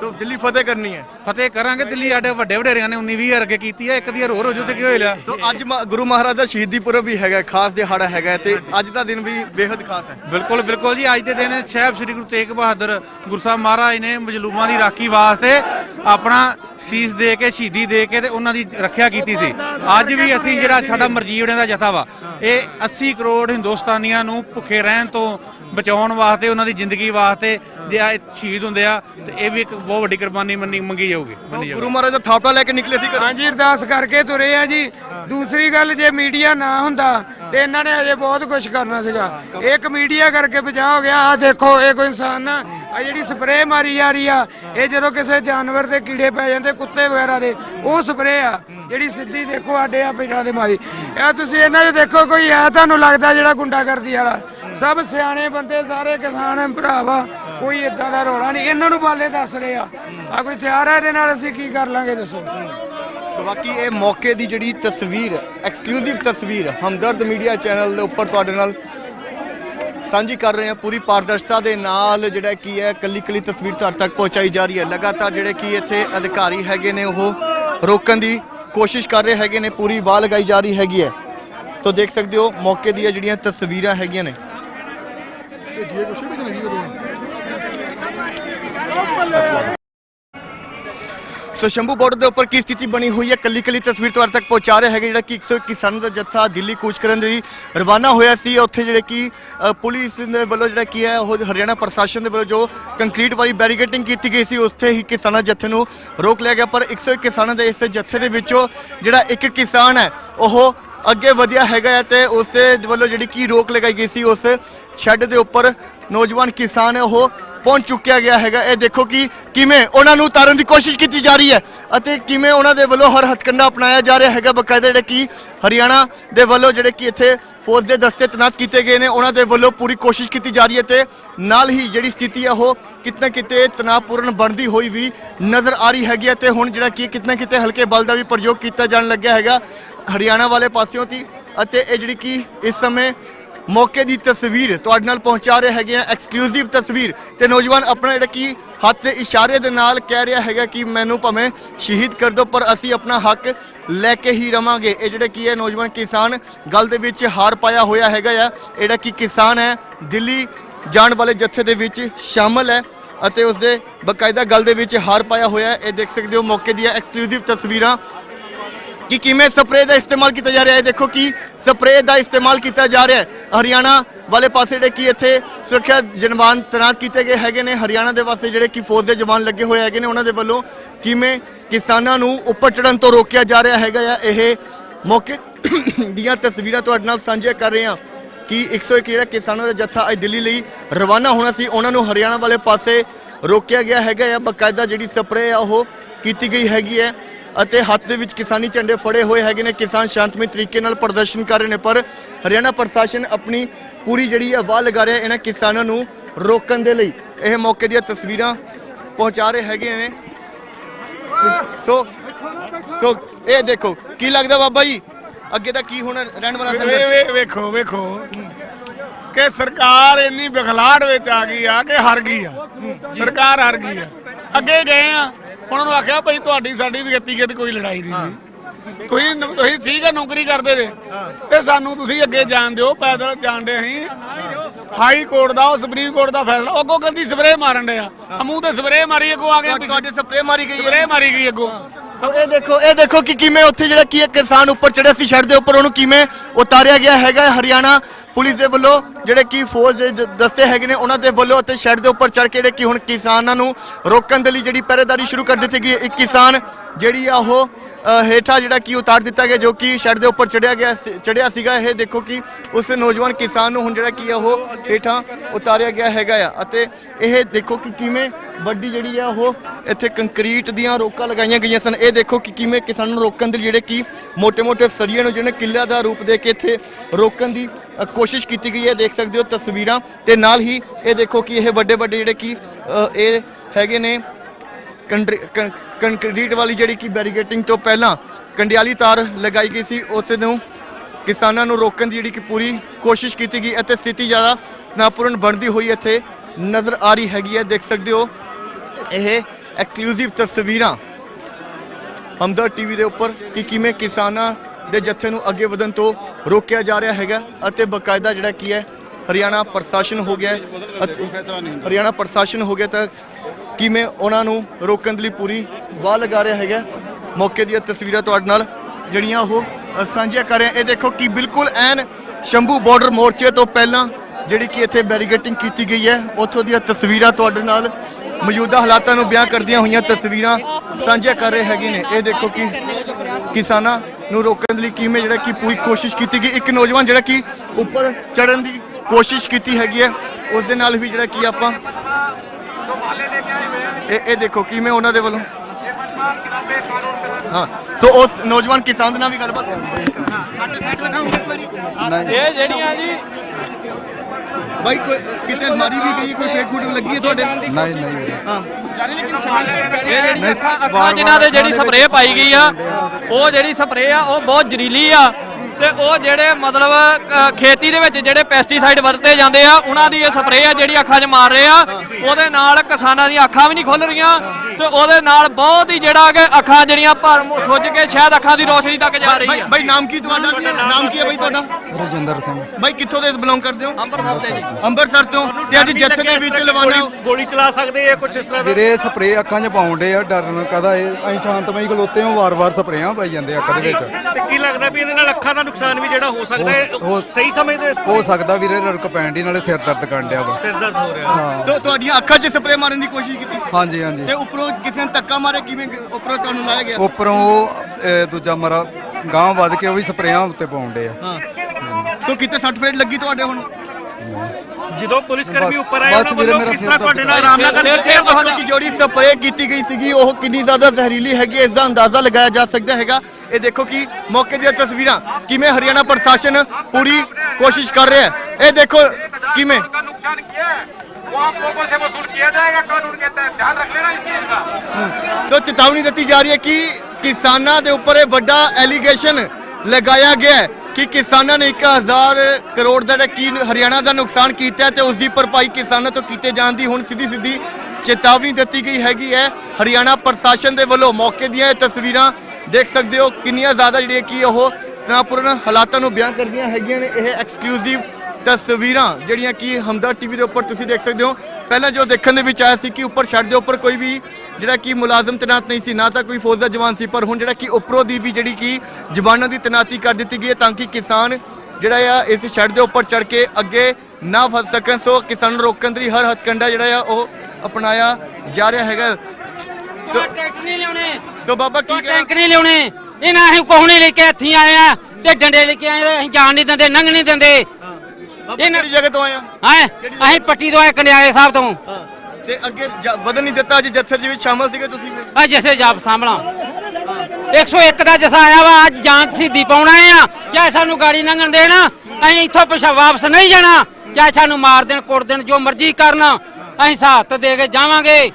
ਸੋ ਦਿੱਲੀ ਫਤਿਹ ਕਰਨੀ ਹੈ। ਫਤਿਹ ਕਰਾਂਗੇ ਦਿੱਲੀ ਸਾਡੇ ਵੱਡੇ ਵਡੇਰਿਆਂ ਨੇ 19 20 ਅੱਗੇ ਕੀਤੀ ਹੈ ਇੱਕ ਦੀ ਹੋਰ ਹੋ ਜੂ ਤੇ ਕੀ ਹੋਏ ਲਿਆ ਸੋ ਅੱਜ ਮ- ਗੁਰੂ ਮਹਾਰਾਜ ਦਾ ਸ਼ਹੀਦੀ ਪੁਰਬ ਵੀ ਹੈਗਾ ਖਾਸ ਦਿਹਾੜਾ ਹੈਗਾ ਤੇ ਅੱਜ ਦਾ ਦਿਨ ਵੀ ਬੇहद ਖਾਸ ਹੈ। ਬਿਲਕੁਲ ਬਿਲਕੁਲ ਜੀ ਅੱਜ ਦੇ ਦਿਨ ਸਾਹਿਬ ਸ੍ਰੀ ਗੁਰੂ ਤੇਗ ਬਹਾਦਰ ਗੁਰਸਾਹਿਬ ਮਹਾਰਾਜ ਨੇ ਮਜਲੂਮਾਂ ਦੀ ਰਾਖੀ ਵਾਸਤੇ ਆਪਣਾ ਸੀਸ ਦੇ ਕੇ ਸ਼ਹੀਦੀ ਦੇ ਕੇ ਤੇ ਉਹਨਾਂ ਦੀ ਰੱਖਿਆ ਕੀਤੀ ਸੀ। ਅੱਜ ਵੀ ਅਸੀਂ ਜਿਹੜਾ ਸਾਡਾ ਮਰਜੀਵੜਿਆਂ ਦਾ ਜਥਾ ਵਾ ਇਹ 80 ਕਰੋੜ ਹਿੰਦੁਸਤਾਨੀਆਂ ਨੂੰ ਭੁੱਖੇ ਰਹਿਣ ਤੋਂ ਬਚਾਉਣ ਵਾਸਤੇ ਉਹਨਾਂ ਦੀ ਜ਼ਿੰਦਗੀ ਵਾਸਤੇ ਜੇ ਆ ਸ਼ਹੀਦ ਹੁੰਦੇ ਆ ਤੇ ਇਹ ਵੀ ਇੱਕ ਬਹੁਤ ਵੱਡੀ ਕੁਰਬਾਨੀ ਮੰਨੀ ਮੰਗੀ ਜਾਊਗੀ। ਗੁਰੂ ਮਹਾਰਾਜ ਦਾ ਥਾਪੜਾ ਲੈ ਕੇ ਨਿਕਲੇ ਸੀ। ਹਾਂਜੀ ਅਰਦਾਸ ਕਰਕੇ ਤੁਰੇ ਆ ਜੀ। ਦੂਸਰੀ ਗੱਲ ਜੇ ਮੀਡੀਆ ਨਾ ਹੁੰਦਾ ਤੇ ਇਹਨਾਂ ਨੇ ਅਜੇ ਬਹੁਤ ਕੁਝ ਕਰਨਾ ਸੀਗਾ। ਇੱਕ ਮੀਡੀਆ ਕਰਕੇ ਬਚਾ ਹੋ ਗਿਆ। ਆ ਦੇਖੋ, ਇਹ ਕੋਈ ਇਨਸਾਨ ਨਾ ਆ ਜਿਹੜੀ ਸਪਰੇਅ ਮਾਰੀ ਜਾ ਰਹੀ ਆ, ਇਹ ਜਦੋਂ ਕਿਸੇ ਜਾਨਵਰ ਦੇ ਕੀੜੇ ਪੈ ਜਾਂਦੇ, ਕੁੱਤੇ ਵਗੈਰਾ ਦੇ, ਉਹ ਸਪਰੇਅ ਆ। ਜਿਹੜੀ ਸਿੱਧੀ ਦੇਖੋ, ਆਡੇ ਆ ਪਿੰਡਾਂ ਦੇ ਮਾਰੀ। ਇਹ ਤੁਸੀਂ ਇਹਨਾਂ 'ਚ ਦੇਖੋ, ਕੋਈ ਐ ਤੁਹਾਨੂੰ ਲੱਗਦਾ ਜਿਹੜਾ ਗੁੰਡਾਗਰਦੀ ਵਾਲਾ? ਸਭ ਸਿਆਣੇ ਬੰਦੇ, ਸਾਰੇ ਕਿਸਾਨ ਭਰਾ ਵਾ ਕੋਈ ਇਦਾਂ ਦਾ ਰੋਲਾ ਨਹੀਂ। ਇਹਨਾਂ ਨੂੰ ਬਾਲੇ ਦੱਸ ਰਹੇ ਆ। ਆ ਕੋਈ ਤਿਆਰ ਹੈ ਇਹਦੇ ਨਾਲ, ਅਸੀਂ ਕੀ ਕਰ ਲਾਂਗੇ, ਦੱਸੋ? ਸੋ ਬਾਕੀ ਇਹ ਮੌਕੇ ਦੀ ਜਿਹੜੀ ਤਸਵੀਰ ਐਕਸਕਲੂਸਿਵ ਤਸਵੀਰ, ਹਮਦਰਦ ਮੀਡੀਆ ਚੈਨਲ ਦੇ ਉੱਪਰ ਤੁਹਾਡੇ ਨਾਲ ਸਾਂਝੀ ਕਰ ਰਹੇ ਹਾਂ। ਪੂਰੀ ਪਾਰਦਰਸ਼ਤਾ ਦੇ ਨਾਲ ਜਿਹੜਾ ਕੀ ਹੈ ਕੱਲੀ ਕੱਲੀ ਤਸਵੀਰ ਤੁਹਾਡੇ ਤੱਕ ਪਹੁੰਚਾਈ ਜਾ ਰਹੀ ਹੈ। ਲਗਾਤਾਰ ਜਿਹੜੇ ਕੀ ਇੱਥੇ ਅਧਿਕਾਰੀ ਹੈਗੇ ਨੇ, ਉਹ ਰੋਕਣ ਦੀ ਕੋਸ਼ਿਸ਼ ਕਰ ਰਹੇ ਹੈਗੇ ਨੇ, ਪੂਰੀ ਵਾਹ ਲਗਾਈ ਜਾ ਰਹੀ ਹੈਗੀ ਹੈ। ਸੋ ਦੇਖ ਸਕਦੇ ਹੋ, ਮੌਕੇ ਦੀਆਂ ਜਿਹੜੀਆਂ ਤਸਵੀਰਾਂ ਹੈਗੀਆਂ ਨੇ। ਸੋ ਸ਼ੰਭੂ ਬਾਰਡਰ ਦੇ ਉੱਪਰ ਕੀ ਸਥਿਤੀ ਬਣੀ ਹੋਈ ਹੈ? ਕੱਲੀ ਕੱਲੀ ਤਸਵੀਰ ਤੁਹਾਡੇ ਤੱਕ ਪਹੁੰਚਾ ਰਿਹਾ ਹੈਗੇ ਜਿਹੜਾ ਕਿ 101 ਕਿਸਾਨਾਂ ਦਾ ਜੱਥਾ ਦਿੱਲੀ ਕੂਚ ਕਰਨ ਦੇ ਲਈ ਰਵਾਨਾ ਹੋਇਆ ਸੀ। ਉੱਥੇ ਜਿਹੜੇ ਕਿ ਅ, ਪੁਲਿਸ ਦੇ ਵੱਲੋਂ ਜਿਹੜਾ ਕੀ ਹੈ ਉਹ ਹਰਿਆਣਾ ਪ੍ਰਸ਼ਾਸਨ ਦੇ ਵੱਲੋਂ ਜੋ ਕੰਕਰੀਟ ਵਾਲੀ ਬੈਰੀਕੇਟਿੰਗ ਕੀਤੀ ਗਈ ਸੀ ਉੱਥੇ ਹੀ ਕਿਸਾਨਾਂ ਜੱਥੇ ਨੂੰ ਰੋਕ ਲਿਆ ਗਿਆ। ਪਰ 101 ਕਿਸਾਨਾਂ ਦੇ ਇਸ ਜੱਥੇ ਦੇ ਵਿੱਚੋਂ ਜਿਹੜਾ ਇੱਕ ਕਿਸਾਨ ਹੈ ਉਹ ਅੱਗੇ ਵਧਿਆ ਹੈਗਾ ਹੈ ਤੇ ਉਸ ਦੇ ਵੱਲੋਂ ਜਿਹੜੀ ਕੀ ਰੋਕ ਲਗਾਈ ਗਈ ਸੀ ਉਸ ਸ਼ੈੱਡ ਦੇ ਉੱਪਰ ਨੌਜਵਾਨ ਕਿਸਾਨ ਹੈ ਉਹ ਪਹੁੰਚ ਚੁੱਕਿਆ ਗਿਆ ਹੈਗਾ। ਇਹ ਦੇਖੋ ਕਿ ਕਿਵੇਂ ਉਹਨਾਂ ਨੂੰ ਉਤਾਰਨ ਦੀ ਕੋਸ਼ਿਸ਼ ਕੀਤੀ ਜਾ ਰਹੀ ਹੈ ਅਤੇ ਕਿਵੇਂ ਉਹਨਾਂ ਦੇ ਵੱਲੋਂ ਹਰ ਹਥਕੰਡਾ ਅਪਣਾਇਆ ਜਾ ਰਿਹਾ ਹੈਗਾ। ਬਕਾਇਦਾ ਜਿਹੜੇ ਕਿ ਹਰਿਆਣਾ ਦੇ ਵੱਲੋਂ ਜਿਹੜੇ ਕਿ ਇੱਥੇ ਫੌਜ ਦੇ ਦਸਤੇ ਤੈਨਾਤ ਕੀਤੇ ਗਏ ਨੇ, ਉਹਨਾਂ ਦੇ ਵੱਲੋਂ ਪੂਰੀ ਕੋਸ਼ਿਸ਼ ਕੀਤੀ ਜਾ ਰਹੀ ਹੈ ਤੇ ਨਾਲ ਹੀ ਜਿਹੜੀ ਸਥਿਤੀ ਹੈ ਉਹ ਕਿਤਨਾ ਕਿਤੇ ਤਣਾਅਪੂਰਨ ਬਣਦੀ ਹੋਈ ਵੀ ਨਜ਼ਰ ਆ ਰਹੀ ਹੈਗੀ ਹੈ ਤੇ ਹੁਣ ਜਿਹੜਾ ਕਿ ਕਿਤਨਾ ਕਿਤੇ ਹਲਕੇ ਬਲ ਦਾ ਵੀ ਪ੍ਰਯੋਗ ਕੀਤਾ ਜਾਣ ਲੱਗਿਆ ਹੈਗਾ ਹਰਿਆਣਾ ਵਾਲੇ ਪਾਸਿਓਂ ਦੀ ਅਤੇ ਇਹ ਜਿਹੜੀ ਕਿ ਇਸ ਸਮੇਂ ਮੌਕੇ ਦੀ ਤਸਵੀਰ ਤੁਹਾਡੇ ਨਾਲ ਪਹੁੰਚਾ ਰਹੇ ਹੈਗੇ ਆ ਐਕਸਕਲੂਸਿਵ ਤਸਵੀਰ। ਤੇ ਨੌਜਵਾਨ ਆਪਣਾ ਜਿਹੜਾ ਕਿ ਹੱਥ ਦੇ ਇਸ਼ਾਰੇ ਦੇ ਨਾਲ ਕਹਿ ਰਿਹਾ ਹੈਗਾ ਕਿ ਮੈਨੂੰ ਭਾਵੇਂ ਸ਼ਹੀਦ ਕਰ ਦਿਓ, ਪਰ ਅਸੀਂ ਆਪਣਾ ਹੱਕ ਲੈ ਕੇ ਹੀ ਰਵਾਂਗੇ। ਇਹ ਜਿਹੜੇ ਕੀ ਹੈ ਨੌਜਵਾਨ ਕਿਸਾਨ, ਗੱਲ ਦੇ ਵਿੱਚ ਹਾਰ ਪਾਇਆ ਹੋਇਆ ਹੈਗਾ ਆ। ਜਿਹੜਾ ਕਿ ਕਿਸਾਨ ਹੈ, ਦਿੱਲੀ ਜਾਣ ਵਾਲੇ ਜੱਥੇ ਦੇ ਵਿੱਚ ਸ਼ਾਮਲ ਹੈ ਅਤੇ ਉਸਦੇ ਬਕਾਇਦਾ ਗਲ ਦੇ ਵਿੱਚ ਹਾਰ ਪਾਇਆ ਹੋਇਆ ਹੈ। ਇਹ ਦੇਖ ਸਕਦੇ ਹੋ ਮੌਕੇ ਦੀਆਂ ਐਕਸਕਲੂਸਿਵ ਤਸਵੀਰਾਂ। ਕਿ ਕਿਵੇਂ ਸਪਰੇਅ ਦਾ ਇਸਤੇਮਾਲ ਕੀਤਾ ਜਾ ਰਿਹਾ ਹੈ? ਦੇਖੋ ਕਿ ਸਪਰੇਅ ਦਾ ਇਸਤੇਮਾਲ ਕੀਤਾ ਜਾ ਰਿਹਾ ਹੈ। ਹਰਿਆਣਾ ਵਾਲੇ ਪਾਸੇ ਜਿਹੜੇ ਕਿ ਇੱਥੇ ਸੁਰੱਖਿਆ ਜਨਵਾਨ ਤੈਨਾਤ ਕੀਤੇ ਗਏ ਹੈਗੇ ਨੇ। ਹਰਿਆਣਾ ਦੇ ਪਾਸੇ ਜਿਹੜੇ ਕਿ ਫੌਜ ਦੇ ਜਵਾਨ ਲੱਗੇ ਹੋਏ ਹੈਗੇ ਨੇ, ਉਹਨਾਂ ਦੇ ਵੱਲੋਂ ਕਿਵੇਂ ਕਿਸਾਨਾਂ ਨੂੰ ਉੱਪਰ ਚੜਨ ਤੋਂ ਰੋਕਿਆ ਜਾ ਰਿਹਾ ਹੈਗਾ ਆ? ਇਹ ਮੌਕੇ ਦੀਆਂ ਤਸਵੀਰਾਂ ਤੁਹਾਡੇ ਨਾਲ ਸਾਂਝੀਆਂ ਕਰ ਰਹੇ ਹਾਂ ਕਿ 101 ਜਿਹੜਾ ਕਿਸਾਨਾਂ ਦਾ ਜੱਥਾ ਅੱਜ ਦਿੱਲੀ ਲਈ ਰਵਾਨਾ ਹੋਣਾ ਸੀ, ਉਹਨਾਂ ਨੂੰ ਹਰਿਆਣਾ ਵਾਲੇ ਪਾਸੇ ਰੋਕਿਆ ਗਿਆ ਹੈਗਾ ਆ। ਬਕਾਇਦਾ ਜਿਹੜੀ ਸਪਰੇਅ ਆ, ਉਹ ਕੀਤੀ ਗਈ ਹੈਗੀ ਹੈ। ਅਤੇ ਹੱਥ ਦੇ ਵਿੱਚ ਕਿਸਾਨੀ ਝੰਡੇ ਫੜੇ ਹੋਏ ਹੈਗੇ ਨੇ। ਕਿਸਾਨ ਸ਼ਾਂਤਮਈ ਤਰੀਕੇ ਨਾਲ ਪ੍ਰਦਰਸ਼ਨ ਕਰ ਰਹੇ ਨੇ, ਪਰ ਹਰਿਆਣਾ ਪ੍ਰਸ਼ਾਸਨ ਆਪਣੀ ਪੂਰੀ ਜਿਹੜੀ ਹੈ ਵਾਹ ਲਗਾ ਰਿਹਾ ਇਹਨਾਂ ਕਿਸਾਨਾਂ ਨੂੰ ਰੋਕਣ ਦੇ ਲਈ। ਇਹ ਮੌਕੇ ਦੀਆਂ ਤਸਵੀਰਾਂ ਪਹੁੰਚਾ ਰਹੇ ਹੈਗੇ ਨੇ। ਸੋ ਸੋ, ਇਹ ਦੇਖੋ, ਕੀ ਲੱਗਦਾ ਬਾਬਾ ਜੀ? ਅੱਗੇ ਦਾ ਕੀ ਹੋਣਾ, ਰਹਿਣ ਵਾਲਾ ਸੰਘਰਸ਼? ਵੇਖੋ ਵੇਖੋ। ਕਿ ਸਰਕਾਰ ਇੰਨੀ ਬਖਲਾੜ ਵਿੱਚ ਆ ਗਈ ਆ ਕਿ ਹਾਰ ਗਈ ਆ। ਸਰਕਾਰ ਹਾਰ ਗਈ ਆ। ਅੱਗੇ ਗਏ ਆ। ਉਹਨਾਂ ਨੂੰ ਆਖਿਆ ਭਾਈ ਤੁਹਾਡੀ ਸਾਡੀ ਵਿਅਕਤੀਗਤ ਕੋਈ ਲੜਾਈ ਨਹੀਂ ਜੀ। ਤੁਸੀਂ ਤੁਸੀਂ ਠੀਕ ਹੈ ਨੌਕਰੀ ਕਰਦੇ ਜੇ। ਤੇ ਸਾਨੂੰ ਤੁਸੀਂ ਅੱਗੇ ਜਾਣ ਦਿਓ ਪੈਦਲ ਜਾਣਦੇ ਅਸੀਂ। ਹਾਈ ਕੋਰਟ ਦਾ ਉਹ ਸੁਪਰੀਮ ਕੋਰਟ ਦਾ ਫੈਸਲਾ। ਅੱਗੋਂ ਗਲਤੀ ਸਪਰੇਅ ਮਾਰਨ ਡਿਆ। ਅਮੂ ਤੇ ਸਪਰੇਅ ਮਾਰੀ ਅੱਗੋਂ ਆ ਗਏ ਤੁਹਾਡੇ ਸਪਰੇਅ ਮਾਰੀ ਗਈ ਹੈ ਸਪਰੇਅ ਮਾਰੀ ਗਈ ਅੱਗੋਂ। ਇਹ ਦੇਖੋ ਇਹ ਦੇਖੋ ਕਿ ਕਿਵੇਂ ਉੱਥੇ ਜਿਹੜਾ ਕੀ ਹੈ ਕਿਸਾਨ ਉੱਪਰ ਚੜਿਆ ਸੀ ਛੜ ਦੇ ਉੱਪਰ ਉਹਨੂੰ ਕਿਵੇਂ ਉਤਾਰਿਆ ਗਿਆ ਹੈਗਾ। ਹਰਿਆਣਾ। ਪੁਲਿਸ ਦੇ ਵੱਲੋਂ ਜਿਹੜੇ ਕੀ ਫੌਜ ਦੇ ਦੱਸੇ ਹੈਗੇ ਨੇ ਉਹਨਾਂ ਦੇ ਵੱਲੋਂ ਅਤੇ ਸ਼ਹਿਰ ਦੇ ਉੱਪਰ ਚੜ ਕੇ ਜਿਹੜੇ ਕਿ ਹੁਣ ਕਿਸਾਨਾਂ ਨੂੰ ਰੋਕਣ ਦੇ ਲਈ ਜਿਹੜੀ ਪਹਿਰੇਦਾਰੀ ਸ਼ੁਰੂ ਕਰ ਦਿੱਤੀ ਗਈ ਇੱਕ ਕਿਸਾਨ ਜਿਹੜੀ ਆ ਉਹ ਅ, ਹੇਠਾਂ ਜਿਹੜਾ ਕੀ ਉਤਾਰ ਦਿੱਤਾ ਗਿਆ ਜੋ ਕਿ ਸ਼ਹਿਰ ਦੇ ਉੱਪਰ ਚੜਿਆ ਗਿਆ ਸੀ- ਚੜਿਆ ਸੀਗਾ। ਇਹ ਦੇਖੋ ਕਿ ਉਸ ਨੌਜਵਾਨ ਕਿਸਾਨ ਨੂੰ ਹੁਣ ਜਿਹੜਾ ਕੀ ਆ ਉਹ ਹੇਠਾਂ ਉਤਾਰਿਆ ਗਿਆ ਹੈਗਾ ਆ। ਅਤੇ ਇਹ ਦੇਖੋ ਕਿ ਕਿਵੇਂ ਵੱਡੀ ਜਿਹੜੀ ਆ ਉਹ ਇੱਥੇ ਕੰਕਰੀਟ ਦੀਆਂ ਰੋਕਾਂ ਲਗਾਈਆਂ ਗਈਆਂ ਸਨ। ਇਹ ਦੇਖੋ ਕਿ ਕਿਵੇਂ ਕਿਸਾਨਾਂ ਨੂੰ ਰੋਕਣ ਦੇ ਲਈ ਜਿਹੜੇ ਕਿ ਮੋਟੇ ਮੋਟੇ ਸਰੀਏ ਨੂੰ ਜਿਹਨੇ ਕਿੱਲਿਆਂ ਦਾ ਰੂਪ ਦੇ ਕੇ ਇੱਥੇ ਰੋਕਣ ਦੀ ਕੋਸ਼ਿਸ਼ ਕੀਤੀ ਗਈ ਹੈ, ਦੇਖ ਸਕਦੇ ਹੋ ਤਸਵੀਰਾਂ ਤੇ ਨਾਲ ਹੀ ਇਹ ਦੇਖੋ ਕਿ ਇਹ ਵੱਡੇ-ਵੱਡੇ ਜਿਹੜੇ ਕਿ ਇਹ ਹੈਗੇ ਨੇ ਕੰਡਰੀ- ਕੰ- ਕੰਕਰੀਟ ਵਾਲੀ ਜਿਹੜੀ ਕਿ ਬੈਰੀਗੇਟਿੰਗ ਤੋਂ ਪਹਿਲਾਂ ਕੰਡਿਆਲੀ ਤਾਰ ਲਗਾਈ ਗਈ ਸੀ, ਉਸ ਨੂੰ ਕਿਸਾਨਾਂ ਨੂੰ ਰੋਕਣ ਦੀ ਜਿਹੜੀ ਕਿ ਪੂਰੀ ਕੋਸ਼ਿਸ਼ ਕੀਤੀ ਗਈ ਅਤੇ ਸਥਿਤੀ ਜ਼ਿਆਦਾ ਨਾਪੂਰਨ ਬਣਦੀ ਹੋਈ ਇੱਥੇ ਨਜ਼ਰ ਆ ਰਹੀ ਹੈਗੀ ਹੈ, ਦੇਖ ਸਕਦੇ ਹੋ ਇਹ ਐਕਸਕਲੂਸਿਵ ਤਸਵੀਰਾਂ ਹਮਦਰ ਟੀਵੀ ਦੇ ਉੱਪਰ ਕਿ ਕਿਵੇਂ ਕਿਸਾਨਾਂ ਦੇ ਜੱਥੇ ਨੂੰ ਅੱਗੇ ਵਧਣ ਤੋਂ ਰੋਕਿਆ ਜਾ ਰਿਹਾ ਹੈਗਾ ਅਤੇ ਬਕਾਇਦਾ ਜਿਹੜਾ ਕੀ ਹੈ, ਹਰਿਆਣਾ ਪ੍ਰਸ਼ਾਸਨ ਹੋ ਗਿਆ ਹਰਿਆਣਾ ਪ੍ਰਸ਼ਾਸਨ ਹੋ ਗਿਆ ਤਾਂ ਕਿਵੇਂ ਉਹਨਾਂ ਨੂੰ ਰੋਕਣ ਦੇ ਲਈ ਪੂਰੀ ਵਾਹ ਲਗਾ ਰਿਹਾ ਹੈਗਾ। ਮੌਕੇ ਦੀਆਂ ਤਸਵੀਰਾਂ ਤੁਹਾਡੇ ਨਾਲ ਜਿਹੜੀਆਂ ਉਹ ਸਾਂਝੀਆਂ ਕਰ ਰਹੇ ਇਹ ਦੇਖੋ ਕਿ ਬਿਲਕੁਲ ਐਨ ਸ਼ੰਭੂ ਬਾਰਡਰ ਮੋਰਚੇ ਤੋਂ ਪਹਿਲਾਂ ਜਿਹੜੀ ਕਿ ਇੱਥੇ ਬੈਰੀਗੇਟਿੰਗ ਕੀਤੀ ਗਈ ਹੈ, ਉੱਥੋਂ ਦੀਆਂ ਤਸਵੀਰਾਂ ਤੁਹਾਡੇ ਨਾਲ ਮੌਜੂਦਾ ਹਾਲਾਤਾਂ ਨੂੰ ਬਿਆਨ ਕਰਦੀਆਂ ਹੋਈਆਂ ਤਸਵੀਰਾਂ ਸਾਂਝੀਆਂ ਕਰ ਰਹੇ ਹੈਗੇ ਨੇ। ਇਹ ਦੇਖੋ ਕਿ ਕਿਸਾਨਾਂ ਨੂੰ ਰੋਕਣ ਦੇ ਲਈ ਕਿਵੇਂ ਜਿਹੜਾ ਕਿ ਪੂਰੀ ਕੋਸ਼ਿਸ਼ ਕੀਤੀ ਗਈ। ਇੱਕ ਨੌਜਵਾਨ ਜਿਹੜਾ ਕਿ ਉੱਪਰ ਚੜਨ ਦੀ ਕੋਸ਼ਿਸ਼ ਕੀਤੀ ਹੈਗੀ ਹੈ ਉਸ ਦੇ ਨਾਲ ਵੀ ਜਿਹੜਾ ਕੀ ਆਪਾਂ ਇਹ ਇਹ ਦੇਖੋ ਕਿਵੇਂ ਉਹਨਾਂ ਦੇ ਵੱਲੋਂ। ਹਾਂ ਸੋ ਉਸ ਨੌਜਵਾਨ ਕਿਸਾਨ ਦੇ ਨਾਲ ਵੀ ਗੱਲਬਾਤ ਇਹ ਜਿਹੜੀਆਂ ਜੀ ਬਾਈ ਕੋਈ ਕਿਤੇ ਮਾਰੀ ਵੀ ਗਈ ਕੋਈ ਫੇਟ ਫੂਟ ਲੱਗੀ ਹੈ ਤੁਹਾਡੇ? ਨਹੀਂ ਨਹੀਂ ਵੀਰੇ। ਇਹ ਜਿਹੜੀ ਅੱਖਾਂ ਅੱਖਾਂ ਜਿਨ੍ਹਾਂ ਦੇ ਜਿਹੜੀ ਸਪਰੇਅ ਪਾਈ ਗਈ ਆ ਉਹ ਜਿਹੜੀ ਸਪਰੇਅ ਆ ਉਹ ਬਹੁਤ ਜ਼ਹਿਰੀਲੀ ਆ। ਤੇ ਉਹ ਜਿਹੜੇ ਮਤਲਬ ਖੇਤੀ ਦੇ ਵਿੱਚ ਜਿਹੜੇ ਪੈਸਟੀਸਾਈਡ ਵਰਤੇ ਜਾਂਦੇ ਆ ਉਹਨਾਂ ਦੀ ਇਹ ਸਪਰੇਅ ਆ ਜਿਹੜੀ ਅੱਖਾਂ 'ਚ ਮਾਰ ਰਹੇ ਆ। ਉਹਦੇ ਨਾਲ ਕਿਸਾਨਾਂ ਦੀਆਂ ਅੱਖਾਂ ਵੀ ਨਹੀਂ ਖੁੱਲ ਰਹੀਆਂ ਤੇ ਉਹਦੇ ਨਾਲ ਬਹੁਤ ਹੀ ਜਿਹੜਾ ਕਿ ਅੱਖਾਂ ਜਿਹੜੀਆਂ ਭਰ ਸੁੱਜ ਕੇ ਸ਼ਾਇਦ ਅੱਖਾਂ ਦੀ ਰੋਸ਼ਨੀ ਤੱਕ ਜਾ ਰਹੀ ਆ ਬਾਈ ਨਾਮ ਕੀ ਤੁਹਾਡਾ? ਨਾਮ ਕੀ ਹੈ ਬਾਈ ਤੁਹਾਡਾ? ਰਜਿੰਦਰ ਸਿੰਘ। ਬਾਈ ਕਿੱਥੋਂ ਦੇ ਬਿਲੋਂਗ ਕਰਦੇ ਹੋ? ਅੰਮ੍ਰਿਤਸਰ ਦੇ ਜੀ। ਅੰਮ੍ਰਿਤਸਰ ਤੋਂ। ਤੇ ਅੱਜ ਜੱਥੇ ਦੇ ਵਿੱਚ ਲਵਾਨਾ। ਗੋਲੀ ਚਲਾ ਸਕਦੇ ਆ ਕੁਝ ਇਸ ਤਰ੍ਹਾਂ ਵੀਰੇ ਸਪਰੇ ਅੱਖਾਂ 'ਚ ਪਾਉਂਦੇ ਆ ਡਰਨ ਕਦਾ ਇਹ। ਅਸੀਂ ਸ਼ਾਂਤਮਈ ਖਲੋਤੇ ਹਾਂ ਵਾਰ-ਵਾਰ ਸਪਰੇਆਂ ਪਾਈ ਜਾਂਦੇ ਆ ਅੱਖ ਦੇ ਵਿੱਚ। ਤੇ ਕੀ ਲੱਗਦਾ ਵੀ ਇਹਦੇ ਨਾਲ ਅੱਖਾਂ ਦਾ ਨੁਕਸਾਨ ਵੀ ਜਿਹੜਾ ਹੋ ਸਕਦਾ ਹੈ ਹੋ- ਸਹੀ ਸਮਝਦੇ ਇਸ ਹੋ ਸਕਦਾ ਵੀਰੇ ਰੜਕ ਪੈਣ ਦੀ ਨਾਲੇ ਸਿਰ ਦਰਦ ਕਰਨ ਡਿਆ ਵਾ। ਸਿਰ ਦਰਦ ਹੋ ਰਿਹਾ। ਸੋ ਤੁਹਾਡੀਆਂ ਅੱਖਾਂ 'ਚ ਸਪਰੇਅ ਮਾਰਨ ਦੀ ਕੋਸ਼ਿਸ਼ ਕੀਤੀ? ਹਾਂਜੀ ਹਾਂਜੀ। ਤੇ ਉੱਪਰੋਂ ਕਿਸੇ ਨੇ ਧੱਕਾ ਮਾਰਿਆ ਕਿਵੇਂ ਉੱਪਰੋਂ ਤੁਹਾਨੂੰ ਲਾਇਆ ਗਿਆ? ਉੱਪਰੋਂ ਉਹ ਅਹ, ਦੂਜਾ ਮਰਾ ਗਾਂ ਵੱਧ ਕੇ ਉਹ ਵੀ ਸਪਰੇਆਂ ਉੱਤੇ ਪਾਉਂਦੇ ਆ। ਹਾਂ। ਸੋ ਕਿਤੇ ਸਰਟੀਫਿਕੇਟ ਲੱਗੀ ਤੁਹਾਡੇ ਹੁਣ? ਜਦੋਂ ਪੁਲਿਸ ਕਰਮੀ ਬਸ- ਉੱਪਰ ਆਏ ਬਸ ਉਹਨਾਂ ਵੀਰੇ ਵੱਲੋਂ ਮੇਰਾ ਕਿਸ ਸਿਰ ਤਰ੍ਹਾਂ ਦਰਦ ਤੁਹਾਡੇ ਨਾਲ ਆਰਾਮ ਨਾਲ ਗੱਲ ਫਿਰ- ਕਰਦੇ ਫਿਰ ਤੁਹਾਨੂੰ ਕਿ ਜਿਹੜੀ ਸਪਰੇਅ ਕੀਤੀ ਗਈ ਸੀਗੀ ਉਹ ਕਿੰਨੀ ਜ਼ਿਆਦਾ ਜ਼ਹਿਰੀਲੀ ਹੈਗੀ ਹੈ ਇਸ ਦਾ ਅੰਦਾਜ਼ਾ ਲਗਾਇਆ ਜਾ ਸਕਦਾ ਹੈਗਾ ਇਹ ਦੇਖੋ ਕਿ ਮੌਕੇ ਦੀਆਂ ਤਸਵੀਰਾਂ ਕਿਵੇਂ ਹਰਿਆਣਾ ਪ੍ਰਸ਼ਾਸਨ ਪੂਰੀ ਕੋਸ਼ਿਸ਼ ਕਰ ਰਿਹਾ ਹੈ ਇਹ ਦੇਖੋ ਕਿਵੇਂ का नुकसान किया है वो आप लोगों से वसूल किया जाएगा कानून के तहत ध्यान रख लेना इस चीज का ਸੋ ਚੇਤਾਵਨੀ ਦਿੱਤੀ ਜਾ ਰਹੀ ਹੈ ਕਿ ਕਿਸਾਨਾਂ ਦੇ ਉੱਪਰ ਇਹ ਵੱਡਾ ਐਲੀਗੇਸ਼ਨ ਲਗਾਇਆ ਗਿਆ ਹੈ ਕਿ ਕਿਸਾਨਾਂ ਨੇ 1000 ਕਰੋੜ ਦਾ ਜਿਹੜਾ ਕੀ ਹਰਿਆਣਾ ਦਾ ਨੁਕਸਾਨ ਕੀਤਾ ਹੈ ਤੇ ਉਸ ਦੀ ਭਰਪਾਈ ਕਿਸਾਨਾਂ ਤੋਂ ਕੀਤੇ ਜਾਣ ਦੀ ਹੁਣ ਸਿੱਧੀ ਸਿੱਧੀ ਚੇਤਾਵਨੀ ਦਿੱਤੀ ਗਈ ਹੈਗੀ ਹੈ। ਹਰਿਆਣਾ ਪ੍ਰਸ਼ਾਸਨ ਦੇ ਵੱਲੋਂ ਮੌਕੇ ਦੀਆਂ ਇਹ ਤਸਵੀਰਾਂ ਦੇਖ ਸਕਦੇ ਹੋ। ਕਿੰਨੀਆਂ ਜ਼ਿਆਦਾ ਜਿਹੜੀਆਂ ਕੀ ਉਹ ਤਣਾਪੂਰਨ ਹਾਲਾਤਾਂ ਨੂੰ ਬਿਆਨ ਕਰਦੀਆਂ ਹੈਗੀਆਂ ਨੇ। ਇਹ ਐਕਸਕਲੂਸਿਵ ਤਸਵੀਰਾਂ ਜਿਹੜੀਆਂ ਕਿ ਹਮਦਰ ਟੀਵੀ ਦੇ ਉੱਪਰ ਤੁਸੀਂ ਦੇਖ ਸਕਦੇ ਹੋ। ਪਹਿਲਾਂ ਜੋ ਦੇਖਣ ਦੇ ਵਿੱਚ ਆਇਆ ਸੀ ਕਿ ਉੱਪਰ ਛੱਡ ਦੇ ਉੱਪਰ ਕੋਈ ਵੀ ਜਿਹੜਾ ਕਿ ਮੁਲਾਜ਼ਮ ਤੈਨਾਤ ਨਹੀਂ ਸੀ ਨਾ ਤਾਂ ਕੋਈ ਫੌਜ ਦਾ ਜਵਾਨ ਸੀ ਪਰ ਹੁਣ ਜਿਹੜਾ ਕਿ ਉੱਪਰੋਂ ਦੀ ਵੀ ਜਿਹੜੀ ਕਿ ਜਵਾਨਾਂ ਦੀ ਤੈਨਾਤੀ ਕਰ ਦਿੱਤੀ ਗਈ ਹੈ ਤਾਂ ਕਿ ਕਿਸਾਨ ਜਿਹੜਾ ਆ ਇਸ ਛੱਡ ਦੇ ਉੱਪਰ ਚੜ ਕੇ ਅੱਗੇ ਨਾ ਫਸ ਸਕਣ। ਸੋ ਕਿਸਾਨ ਰੋਕਣ ਦੀ ਹਰ ਹੱਥਕੰਡਾ ਜਿਹੜਾ ਆ ਉਹ ਅਪਣਾਇਆ ਜਾ ਰਿਹਾ ਹੈਗਾ। ਟੈਂਕ ਨਹੀਂ ਲਿਆਉਣੇ। ਸੋ ਬਾਬਾ ਕੀ ਟੈਂਕ ਨਹੀਂ ਲਿਆਉਣੇ। ਇਹਨਾਂ ਅਸੀਂ ਕੋਹਣੇ ਲੈ ਕੇ ਹੱਥੀਂ ਆਏ ਆ ਤੇ ਡੰਡੇ ਲੈ ਕੇ ਆਏ ਅਸੀਂ ਜਾਣ ਨਹੀਂ ਦਿੰਦੇ ਨੰਗ ਨਹੀਂ ਦਿੰਦੇ। ਬਾਬਾ ਕਿਹੜੀ ਜਗ੍ਹਾ ਤੋਂ ਆਇਆ ਹੈਂ? ਅਸੀਂ ਪੱਟੀ ਤੋਂ ਆਏ ਕੰਡਿਆਲੇ ਸਾਹਿਬ ਤੋਂ। ਤੇ ਅੱਗੇ ਜਾ- ਵਧਣ ਨਹੀਂ ਦਿੱਤਾ ਅੱਜ ਜੱਥੇ ਦੇ ਵਿੱਚ ਸ਼ਾਮਲ ਸੀਗੇ ਤੁਸੀਂ ਵੀ? ਆ ਜਿਸੇ ਜਾਪ ਸਾਂਭਣਾ। 101 ਦਾ ਜਸਾ ਆਇਆ ਵਾ ਅੱਜ ਜਾਂਚ ਸਿੱਧੀ ਪਾਉਣ ਆਏ ਆ। ਚਾਹੇ ਸਾਨੂੰ ਗਾੜੀ ਲੰਘਣ ਦੇਣ ਅਸੀਂ ਇੱਥੋਂ ਪਿਛਾ ਵਾਪਸ ਨਹੀਂ ਜਾਣਾ। ਚਾਹੇ ਸਾਨੂੰ ਮਾਰ ਦੇਣ ਕੁੱਟ ਦੇਣ ਜੋ ਮਰਜ਼ੀ ਕਰਨ ਅਸੀਂ ਸਾਥ ਦੇ ਕੇ ਜਾਵਾਂਗੇ।